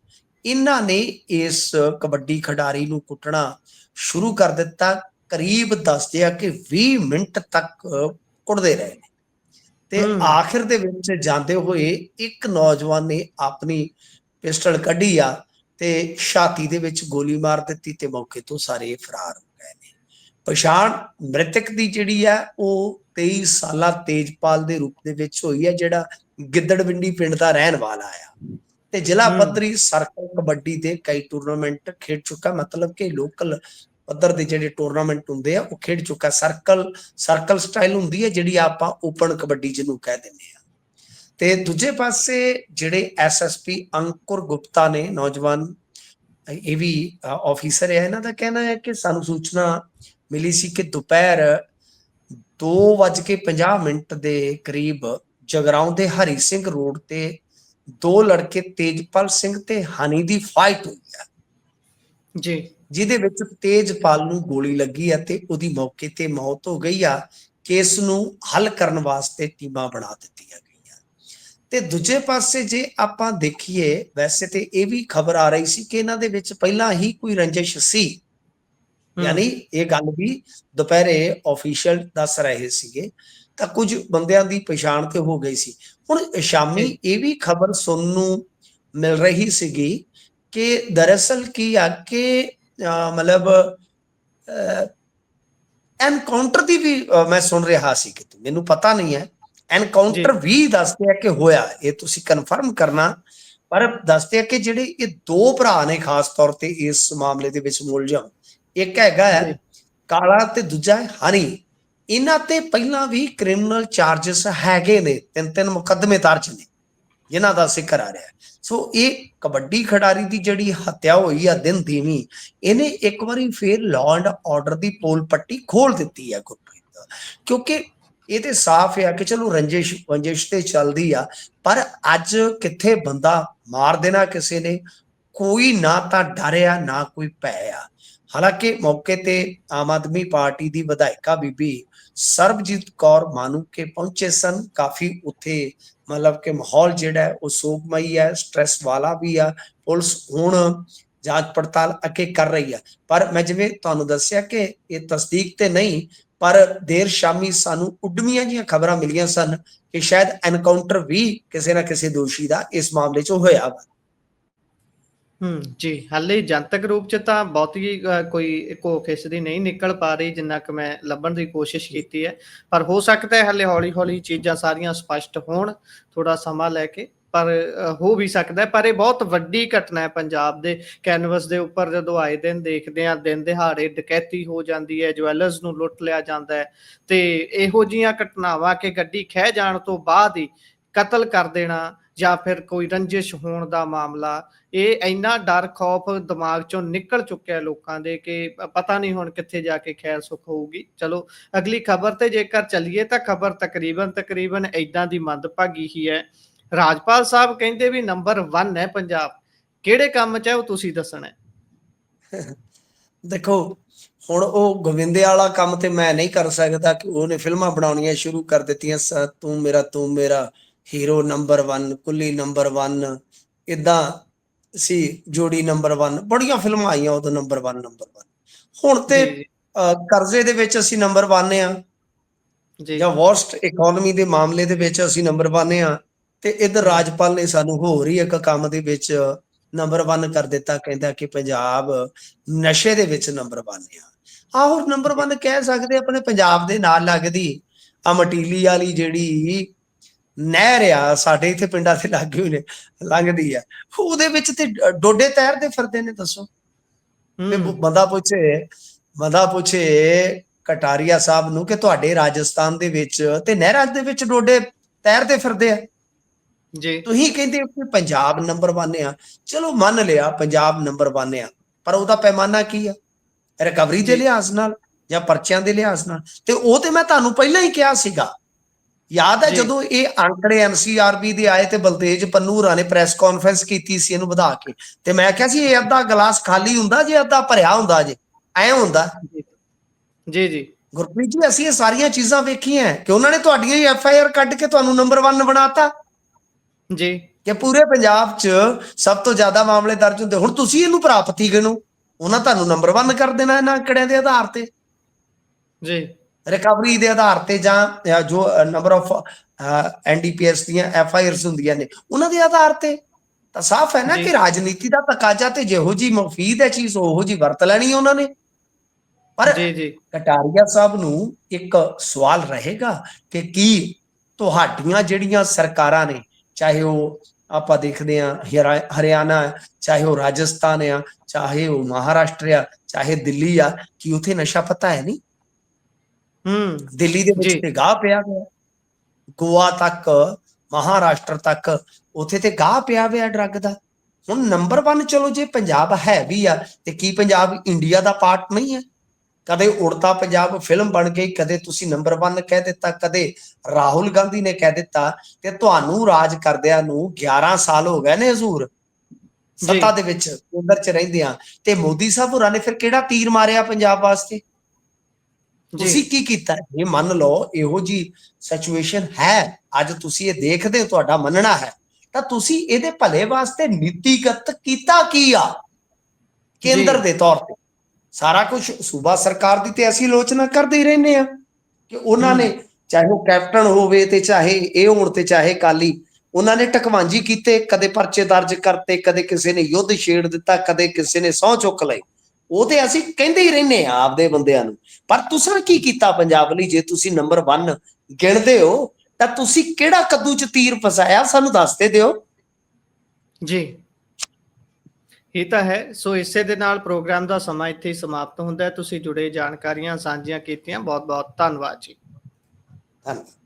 ਇਹਨਾਂ ਨੇ ਇਸ ਕਬੱਡੀ ਖਿਡਾਰੀ ਨੂੰ ਕੁੱਟਣਾ ਸ਼ੁਰੂ ਕਰ ਦਿੱਤਾ ਕਰੀਬ ਦੱਸਦੇ ਆ ਕਿ 20 ਮਿੰਟ ਤੱਕ ਕੁੱਟਦੇ ਰਹੇ ਨੇ। ਤੇ। ਆਖਿਰ ਦੇ ਵਿੱਚ ਜਾਂਦੇ ਹੋਏ ਇੱਕ ਨੌਜਵਾਨ ਨੇ ਆਪਣੀ ਪਿਸਟਲ ਕੱਢੀ ਆ ਤੇ ਛਾਤੀ ਦੇ ਵਿੱਚ ਗੋਲੀ ਮਾਰ ਦਿੱਤੀ ਤੇ ਮੌਕੇ ਤੋਂ ਸਾਰੇ ਫਰਾਰ ਹੋ ਗਏ ਨੇ। ਪਛਾਣ ਮ੍ਰਿਤਕ ਦੀ ਜਿਹੜੀ ਆ ਉਹ 23 ਸਾਲਾ ਤੇਜਪਾਲ ਦੇ ਰੂਪ ਦੇ ਵਿੱਚ ਹੋਈ ਹੈ ਜਿਹੜਾ ਗਿੱਦੜਵਿੰਡੀ ਪਿੰਡ ਦਾ ਰਹਿਣ ਵਾਲਾ ਆ। ਤੇ ਜ਼ਿਲ੍ਹਾ। ਪੱਧਰੀ ਸਰਕਲ ਕਬੱਡੀ ਦੇ ਕਈ ਟੂਰਨਾਮੈਂਟ ਖੇਡ ਚੁੱਕਾ ਮਤਲਬ ਕਿ ਲੋਕਲ ਪੱਧਰ ਦੇ ਜਿਹੜੇ ਟੂਰਨਾਮੈਂਟ ਹੁੰਦੇ ਆ ਉਹ ਖੇਡ ਚੁੱਕਾ। ਸਰਕਲ ਸਰਕਲ ਸਟਾਈਲ ਹੁੰਦੀ ਹੈ ਜਿਹੜੀ ਆਪਾਂ ਓਪਨ ਕਬੱਡੀ ਜਿਹਨੂੰ ਕਹਿ ਦਿੰਦੇ ਆ। ਤੇ ਦੂਜੇ ਪਾਸੇ ਜਿਹੜੇ ਐਸਐਸਪੀ ਅੰਕੁਰ ਗੁਪਤਾ ਨੇ ਨੌਜਵਾਨ ਇਹ ਵੀ ਆਫੀਸਰ ਹੈ ਇਹਨਾਂ ਦਾ ਕਹਿਣਾ ਹੈ ਕਿ ਸਾਨੂੰ ਸੂਚਨਾ ਮਿਲੀ ਸੀ ਕਿ ਦੁਪਹਿਰ 2:50 ਮਿੰਟ ਦੇ ਕਰੀਬ ਜਗਰਾਉਂ ਦੇ ਹਰੀ ਸਿੰਘ ਰੋਡ ਤੇ ਦੋ ਲੜਕੇ ਤੇਜਪਾਲ ਸਿੰਘ ਤੇ ਹਨੀ ਦੀ ਫਾਈਟ ਹੋਈ ਹੈ। ਜੀ। ਜਿਹਦੇ ਵਿੱਚ ਤੇਜਪਾਲ ਨੂੰ ਗੋਲੀ ਲੱਗੀ ਹੈ ਤੇ ਉਹਦੀ ਮੌਕੇ ਤੇ ਮੌਤ ਹੋ ਗਈ ਆ। ਕੇਸ ਨੂੰ ਹੱਲ ਕਰਨ ਵਾਸਤੇ ਟੀਮਾਂ ਬਣਾ ਦਿੱਤੀਆਂ ਗਈਆਂ। ਤੇ ਦੂਜੇ ਪਾਸੇ ਜੇ ਆਪਾਂ ਦੇਖੀਏ ਵੈਸੇ ਤੇ ਇਹ ਵੀ ਖਬਰ ਆ ਰਹੀ ਸੀ ਕਿ ਇਹਨਾਂ ਦੇ ਵਿੱਚ ਪਹਿਲਾਂ ਹੀ ਕੋਈ ਰੰਜਿਸ਼ ਸੀ। ਯਾਨੀ ਇਹ ਗੱਲ ਵੀ ਦੁਪਹਿਰੇ ਅਫੀਸ਼ੀਅਲ ਦੱਸ ਰਹੇ ਸੀਗੇ। ਤਾਂ ਕੁਝ ਬੰਦਿਆਂ ਦੀ ਪਛਾਣ ਤੇ ਹੋ ਗਈ ਸੀ। ਹੁਣ ਸ਼ਾਮੀ ਇਹ ਵੀ ਖਬਰ ਸੁਣਨ ਨੂੰ ਮਿਲ ਰਹੀ ਸੀਗੀ ਕਿ ਦਰਅਸਲ ਕੀ ਆ ਕਿ ਮਤਲਬ ਐਨਕਾਊਂਟਰ ਦੀ ਵੀ ਮੈਂ ਸੁਣ ਰਿਹਾ ਸੀ ਕਿ ਮੈਨੂੰ ਪਤਾ ਨਹੀਂ ਹੈ। ਐਨਕਾਊਂਟਰ ਵੀ ਦੱਸਦੇ ਆ ਕਿ ਹੋਇਆ ਇਹ ਤੁਸੀਂ ਕਨਫਰਮ ਕਰਨਾ। ਪਰ ਦੱਸਦੇ ਆ ਕਿ ਜਿਹੜੇ ਇਹ ਦੋ ਭਰਾ ਨੇ ਖਾਸ ਤੌਰ ਤੇ ਇਸ ਮਾਮਲੇ ਦੇ ਵਿੱਚ ਮੁਲਜ਼ਮ ਇੱਕ ਹੈਗਾ। ਹੈ ਕਾਲਾ ਤੇ ਦੂਜਾ ਹੈ ਹਨੀ ਇਹਨਾਂ ਤੇ ਪਹਿਲਾਂ ਵੀ ਕ੍ਰਿਮੀਨਲ ਚਾਰजेस ਹੈਗੇ ਨੇ, ਤਿੰਨ ਤਿੰਨ ਮੁਕੱਦਮੇ ਦਰਜ ਨੇ, ਜਿਨ੍ਹਾਂ ਦਾ ਜ਼ਿਕਰ ਆ ਰਿਹਾ ਸੋ ਇਹ ਕਬੱਡੀ ਖਿਡਾਰੀ ਦੀ ਜਿਹੜੀ ਹੱਤਿਆ ਹੋਈ ਆ ਦਿਨ ਦੀਵੀ ਇਹਨੇ ਇੱਕ ਵਾਰੀ ਫੇਰ ਲਾਅ ਐਂਡ ਆਰਡਰ ਦੀ ਪੋਲ ਪੱਟੀ ਖੋਲ ਦਿੱਤੀ ਹੈ ਗੁਰਪ੍ਰੀਤ ਕਿਉਂਕਿ ਇਹ ਤੇ ਸਾਫ਼ ਆ ਕਿ ਚਲੋ ਰੰਜਿਸ਼ ਰੰਜਿਸ਼ ਤੇ ਚੱਲਦੀ ਆ, ਪਰ ਅੱਜ ਕਿੱਥੇ ਬੰਦਾ ਮਾਰ ਦੇਣਾ ਕਿਸੇ ਨੇ, ਕੋਈ ਨਾ ਤਾਂ ਡਰਿਆ ਨਾ ਕੋਈ ਭੈ ਆ। ਹਾਲਾਂਕਿ ਮੌਕੇ ਤੇ ਆਮ ਆਦਮੀ ਪਾਰਟੀ ਦੀ ਵਿਧਾਇਕਾ ਬੀਬੀ ਸਰਬਜੀਤ ਕੌਰ ਮਾਨੂ ਕੇ ਪਹੁੰਚੇ ਸਨ। ਕਾਫੀ ਉੱਥੇ ਮਤਲਬ ਕਿ ਮਾਹੌਲ ਜਿਹੜਾ ਉਹ ਸੋਗਮਈ ਹੈ ਸਟ੍ਰੈਸ ਵਾਲਾ ਵੀ ਆ। ਪੁਲਿਸ ਹੁਣ ਜਾਂਚ ਪੜਤਾਲ ਅੱਗੇ ਕਰ ਰਹੀ ਆ। ਪਰ ਮੈਂ ਜਿਵੇਂ ਤੁਹਾਨੂੰ ਦੱਸਿਆ ਕਿ ਇਹ ਤਸਦੀਕ ਤੇ ਨਹੀਂ, ਪਰ ਦੇਰ ਸ਼ਾਮੀ ਸਾਨੂੰ ਉੱਡਮੀਆਂ ਜੀਆਂ ਖਬਰਾਂ ਮਿਲੀਆਂ ਸਨ ਕਿ ਸ਼ਾਇਦ ਐਨਕਾਊਂਟਰ ਵੀ ਕਿਸੇ ਨਾ ਕਿਸੇ ਦੋਸ਼ੀ ਦਾ ਇਸ ਮਾਮਲੇ 'ਚ ਹੋਇਆ ਵਾ। ਹੂੰ ਜੀ। ਹਾਲੇ ਜਨਤਕ ਰੂਪ ਚ ਤਾਂ ਬਹੁਤੀ ਅ, ਕੋਈ ਕੋ ਕਿਸ ਦੀ ਨਹੀਂ ਨਿਕਲ ਪਾ ਰਹੀ ਜਿੰਨਾ ਕਿ ਮੈਂ ਲੱਭਣ ਦੀ ਕੋਸ਼ਿਸ਼ ਕੀਤੀ ਹੈ। ਪਰ ਹੋ ਸਕਦਾ ਹੈ ਹਾਲੇ ਹੌਲੀ ਹੌਲੀ ਚੀਜ਼ਾਂ ਸਾਰੀਆਂ ਸਪਸ਼ਟ ਹੋਣ ਥੋੜਾ ਸਮਾਂ ਲੈ ਕੇ। ਪਰ ਅ, ਹੋ ਵੀ ਸਕਦਾ ਹੈ। ਪਰ ਇਹ ਬਹੁਤ ਵੱਡੀ ਘਟਨਾ ਹੈ ਪੰਜਾਬ ਦੇ ਕੈਨਵਸ ਦੇ ਉੱਪਰ ਜਦੋਂ ਆਏ ਦਿਨ ਦੇਖਦੇ ਆ ਦਿਨ ਦਿਹਾੜੇ ਡਕੈਤੀ ਹੋ ਜਾਂਦੀ ਹੈ ਜਵੈਲਰਸ ਨੂੰ ਲੁੱਟ ਲਿਆ ਜਾਂਦਾ ਹੈ। ਤੇ ਇਹੋ ਜੀਆਂ ਘਟਨਾਵਾਂ ਕਿ ਗੱਡੀ ਖਹਿ ਜਾਣ ਤੋਂ ਬਾਅਦ ਹੀ ਕਤਲ ਕਰ ਦੇਣਾ ਜਾਂ ਫਿਰ ਕੋਈ ਰੰਜਿਸ਼ ਹੋਣ ਦਾ ਮਾਮਲਾ, ਇਹ ਇੰਨਾ ਡਰ ਖੌਫ ਦਿਮਾਗ ਚੋਂ ਨਿਕਲ ਚੁੱਕਿਆ ਲੋਕਾਂ ਦੇ ਕਿ ਪਤਾ ਨਹੀਂ ਹੁਣ ਕਿੱਥੇ ਜਾ ਕੇ ਖੈਰ ਸੁਖ ਹੋਊਗੀ। ਚਲੋ, ਅਗਲੀ ਖਬਰ ਤੇ ਜੇਕਰ ਚੱਲੀਏ ਤਾਂ ਖਬਰ ਤਕਰੀਬਨ ਤਕਰੀਬਨ ਇਦਾਂ ਦੀ ਮੰਦਭਾਗੀ ਹੀ ਹੈ। ਰਾਜਪਾਲ ਸਾਹਿਬ ਕਹਿੰਦੇ ਵੀ ਨੰਬਰ 1 ਹੈ ਪੰਜਾਬ। ਕਿਹੜੇ ਕੰਮ 'ਚ ਹੈ ਉਹ ਤੁਸੀਂ ਦੱਸਣਾ ਦੇਖੋ, ਹੁਣ ਉਹ ਗੋਵਿੰਦੇ ਵਾਲਾ ਕੰਮ ਤੇ ਮੈਂ ਨਹੀਂ ਕਰ ਸਕਦਾ ਕਿ ਉਹਨੇ ਫਿਲਮਾਂ ਬਣਾਉਣੀਆਂ ਸ਼ੁਰੂ ਕਰ ਦਿੱਤੀਆਂ, ਸ- ਤੂੰ ਮੇਰਾ ਤੂੰ ਮੇਰਾ। ਹੀਰੋ ਨੰਬਰ 1 ਕੁੱਲੀ ਨੰਬਰ 1 ਇਦਾਂ ਸੀ ਜੋੜੀ ਨੰਬਰ 1 ਬੜੀਆਂ ਫਿਲਮਾਂ ਆਈਆਂ ਉਦੋਂ ਨੰਬਰ 1 ਨੰਬਰ 1 ਹੁਣ ਤੇ ਕਰਜ਼ੇ ਦੇ ਵਿੱਚ ਅਸੀਂ ਨੰਬਰ 1 ਆ। ਜੀ। ਜਾਂ ਵਰਸਟ ਇਕਨੋਮੀ ਦੇ ਮਾਮਲੇ ਦੇ ਵਿੱਚ ਅਸੀਂ ਨੰਬਰ 1 ਆ। ਤੇ ਇਧਰ ਰਾਜਪਾਲ ਨੇ ਸਾਨੂੰ ਹੋਰ ਹੀ ਇੱਕ ਕੰਮ ਦੇ ਵਿੱਚ ਨੰਬਰ 1 ਕਰ ਦਿੱਤਾ ਕਹਿੰਦਾ ਕਿ ਪੰਜਾਬ ਨਸ਼ੇ ਦੇ ਵਿੱਚ ਨੰਬਰ 1 ਆ। ਆਹੋ ਨੰਬਰ 1 ਕਹਿ ਸਕਦੇ ਆਪਣੇ ਪੰਜਾਬ ਦੇ ਨਾਲ ਲੱਗਦੀ ਆ ਮਟੀਲੀ ਵਾਲੀ ਜਿਹੜੀ ਨਹਿਰ ਆ ਸਾਡੇ ਇੱਥੇ ਪਿੰਡਾਂ ਦੇ ਲਾਗੇ ਹੋਏ ਨੇ ਲੰਘਦੀ ਆ। ਉਹਦੇ ਵਿੱਚ ਤੇ ਡੋਡੇ ਤੈਰਦੇ ਫਿਰਦੇ ਨੇ ਦੱਸੋ। ਤੇ ਹੂੰ, ਬੰਦਾ ਪੁੱਛੇ ਬੰਦਾ ਪੁੱਛੇ ਕਟਾਰੀਆ ਸਾਹਿਬ ਨੂੰ ਕਿ ਤੁਹਾਡੇ ਰਾਜਸਥਾਨ ਦੇ ਵਿੱਚ ਤੇ ਨਹਿਰਾਂ ਦੇ ਵਿੱਚ ਡੋਡੇ ਤੈਰਦੇ ਫਿਰਦੇ ਆ। ਜੀ। ਤੁਸੀਂ ਕਹਿੰਦੇ ਹੋ ਕਿ ਪੰਜਾਬ ਨੰਬਰ 1 ਆ। ਚਲੋ ਮੰਨ ਲਿਆ ਪੰਜਾਬ ਨੰਬਰ 1 ਆ। ਪਰ ਉਹਦਾ ਪੈਮਾਨਾ ਕੀ ਆ? ਰਿਕਵਰੀ ਦੇ। ਲਿਹਾਜ਼ ਨਾਲ ਜਾਂ ਪਰਚਿਆਂ ਦੇ ਲਿਹਾਜ਼ ਨਾਲ? ਤੇ ਉਹ ਤੇ ਮੈਂ ਤੁਹਾਨੂੰ ਪਹਿਲਾਂ ਹੀ ਕਿਹਾ ਸੀਗਾ ਯਾਦ ਹੈ। ਜਦੋਂ ਇਹ ਅੰਕੜੇ ਐਨਸੀਆਰਬੀ ਦੇ ਆਏ ਤੇ ਬਲਤੇਜ ਪੰਨੂਰਾ ਨੇ ਪ੍ਰੈਸ ਕਾਨਫਰੰਸ ਕੀਤੀ ਸੀ ਇਹਨੂੰ ਵਧਾ ਕੇ ਤੇ ਮੈਂ ਕਿਹਾ ਸੀ ਇਹ ਅੱਧਾ ਗਲਾਸ ਖਾਲੀ ਹੁੰਦਾ ਜੇ ਅੱਧਾ ਭਰਿਆ ਹੁੰਦਾ ਜੇ? ਐ ਹੁੰਦਾ। ਜੀ। ਜੀ ਗੁਰਪ੍ਰੀਤ ਜੀ ਅਸੀਂ ਇਹ ਸਾਰੀਆਂ ਚੀਜ਼ਾਂ ਵੇਖੀਆਂ ਕਿ ਉਹਨਾਂ ਨੇ ਤੁਹਾਡੀਆਂ ਹੀ ਐਫ ਆਈ ਆਰ ਕੱਢ ਕੇ ਤੁਹਾਨੂੰ ਨੰਬਰ 1 ਬਣਾਤਾ। ਜੀ। ਕਿ ਪੂਰੇ ਪੰਜਾਬ 'ਚ ਸਭ ਤੋਂ ਜ਼ਿਆਦਾ ਮਾਮਲੇ ਦਰਜ ਹੁੰਦੇ। ਹੁਣ ਤੁਸੀਂ ਇਹਨੂੰ ਪ੍ਰਾਪਤੀ ਗਿਣੋ ਉਹਨਾਂ ਤੁਹਾਨੂੰ ਨੰਬਰ 1 ਕਰ ਦੇਣਾ ਇਹਨਾਂ ਅੰਕੜਿਆਂ ਦੇ ਆਧਾਰ ਤੇ। ਜੀ। ਰਿਕਵਰੀ ਦੇ ਆਧਾਰ ਤੇ ਜਾਂ ਜਾਂ ਨੰਬਰ ਆਫ ਐਨਡੀਪੀਐਸ ਦੀਆਂ ਐਫ ਆਈ ਆਰਸ ਹੁੰਦੀਆਂ ਨੇ ਉਹਨਾਂ ਦੇ ਆਧਾਰ ਤੇ। ਤਾਂ ਸਾਫ਼ ਹੈ ਨਾ। ਕਿ ਰਾਜਨੀਤੀ ਦਾ ਤਕਾਜ਼ਾ ਤੇ ਜਿਹੋ ਜੀ ਮਫੀਦ ਹੈ ਚੀਜ਼ ਉਹੋ ਜੀ ਵਰਤ ਲੈਣੀ ਉਹਨਾਂ ਨੇ। ਪਰ ਜੀ ਜੀ। ਕਟਾਰੀਆ ਸਾਹਿਬ ਨੂੰ ਇੱਕ ਸਵਾਲ ਰਹੇਗਾ ਕਿ ਕੀ ਤੁਹਾਡੀਆਂ ਜਿਹੜੀਆਂ ਸਰਕਾਰਾਂ ਨੇ ਚਾਹੇ ਉਹ ਆਪਾਂ ਦੇਖਦੇ ਆ ਹਰਿਆਣਾ ਚਾਹੇ ਉਹ ਰਾਜਸਥਾਨ ਆ ਚਾਹੇ ਉਹ ਮਹਾਰਾਸ਼ਟਰ ਆ ਚਾਹੇ ਦਿੱਲੀ ਆ ਕੀ ਉਥੇ ਨਸ਼ਾ ਪਤਾ ਹੈ ਨਹੀਂ? ਹੂੰ। ਦਿੱਲੀ ਦੇ ਵਿੱਚ। ਤੇ ਗਾਹ ਪਿਆ ਗਿਆ ਗੋਆ ਤੱਕ ਮਹਾਰਾਸ਼ਟਰ ਤੱਕ ਉਥੇ ਤੇ ਗਾਹ ਪਿਆ ਹੋਇਆ ਡਰੱਗ ਦਾ। ਹੁਣ ਨੰਬਰ 1 ਚਲੋ ਜੇ ਪੰਜਾਬ ਹੈ ਵੀ ਆ ਤੇ ਕੀ ਪੰਜਾਬ ਇੰਡੀਆ ਦਾ ਪਾਰਟ ਨਹੀਂ ਹੈ? ਕਦੇ ਉੜਤਾ ਪੰਜਾਬ ਫਿਲਮ ਬਣ ਗਈ ਕਦੇ ਤੁਸੀਂ ਨੰਬਰ 1 ਕਹਿ ਦਿੱਤਾ ਕਦੇ ਰਾਹੁਲ ਗਾਂਧੀ ਨੇ ਕਹਿ ਦਿੱਤਾ ਤੇ ਤੁਹਾਨੂੰ ਰਾਜ ਕਰਦਿਆਂ ਨੂੰ 11 ਸਾਲ ਹੋ ਗਏ ਨੇ ਹਜ਼ੂਰ। ਸੱਤਾ ਦੇ ਵਿੱਚ ਕੇਂਦਰ 'ਚ ਰਹਿੰਦੇ ਆ ਤੇ ਮੋਦੀ ਸਾਹਿਬ ਹੋਰਾਂ ਨੇ ਫਿਰ ਕਿਹੜਾ ਤੀਰ ਮਾਰਿਆ ਪੰਜਾਬ ਵਾਸਤੇ? ਤੁਸੀਂ ਕੀ ਕੀਤਾ? ਇਹ ਮੰਨ ਲਓ ਇਹੋ ਜੀ ਸਿਚੁਏਸ਼ਨ ਹੈ। ਅੱਜ ਤੁਸੀਂ ਇਹ ਦੇਖਦੇ ਹੋ ਤੁਹਾਡਾ ਮੰਨਣਾ ਹੈ। ਤਾਂ ਤੁਸੀਂ ਇਹਦੇ ਭਲੇ ਵਾਸਤੇ ਨੀਤੀਗਤ ਕੀਤਾ ਕੀ ਆ? ਕੇਂਦਰ। ਦੇ ਤੌਰ ਤੇ। ਸਾਰਾ ਕੁਝ ਸੂਬਾ ਸਰਕਾਰ ਦੀ ਤੇ ਅਸੀਂ ਆਲੋਚਨਾ ਕਰਦੇ ਹੀ ਰਹਿੰਦੇ ਆ ਕਿ ਉਹਨਾਂ। ਨੇ ਚਾਹੇ ਉਹ ਕੈਪਟਨ ਹੋਵੇ ਤੇ ਚਾਹੇ ਇਹ ਹੋਣ ਤੇ ਚਾਹੇ ਕਾਲੀ ਉਹਨਾਂ ਨੇ ਟਕਵਾਂਜੀ ਕੀਤੇ ਕਦੇ ਪਰਚੇ ਦਰਜ ਕਰਤੇ ਕਦੇ ਕਿਸੇ ਨੇ ਯੁੱਧ ਛੇੜ ਦਿੱਤਾ ਕਦੇ ਕਿਸੇ ਨੇ ਸਹੁੰ ਚੁੱਕ ਲਈ ਉਹ ਤੇ ਅਸੀਂ ਕਹਿੰਦੇ ਹੀ ਰਹਿੰਦੇ ਆ ਆਪਦੇ ਬੰਦਿਆਂ ਨੂੰ। ਪਰ ਤੁਸੀਂ ਕੀ ਕੀਤਾ ਪੰਜਾਬ ਲਈ? ਜੇ ਤੁਸੀਂ ਨੰਬਰ 1 ਗਿਣਦੇ ਹੋ ਤਾਂ ਤੁਸੀਂ ਕਿਹੜਾ ਕੱਦੂ ਚ ਤੀਰ ਫਸਾਇਆ? ਸਾਨੂੰ ਦੱਸ ਤੇ ਦਿਓ। ਜੀ। ਇਹ ਤਾਂ ਹੈ। ਸੋ ਇਸੇ ਦੇ ਨਾਲ ਪ੍ਰੋਗਰਾਮ ਦਾ ਸਮਾਂ ਇੱਥੇ ਹੀ ਸਮਾਪਤ ਹੁੰਦਾ ਹੈ। ਤੁਸੀਂ ਜੁੜੇ ਜਾਣਕਾਰੀਆਂ ਸਾਂਝੀਆਂ ਕੀਤੀਆਂ। ਬਹੁਤ ਬਹੁਤ ਧੰਨਵਾਦ ਜੀ। ਧੰਨਵਾਦ।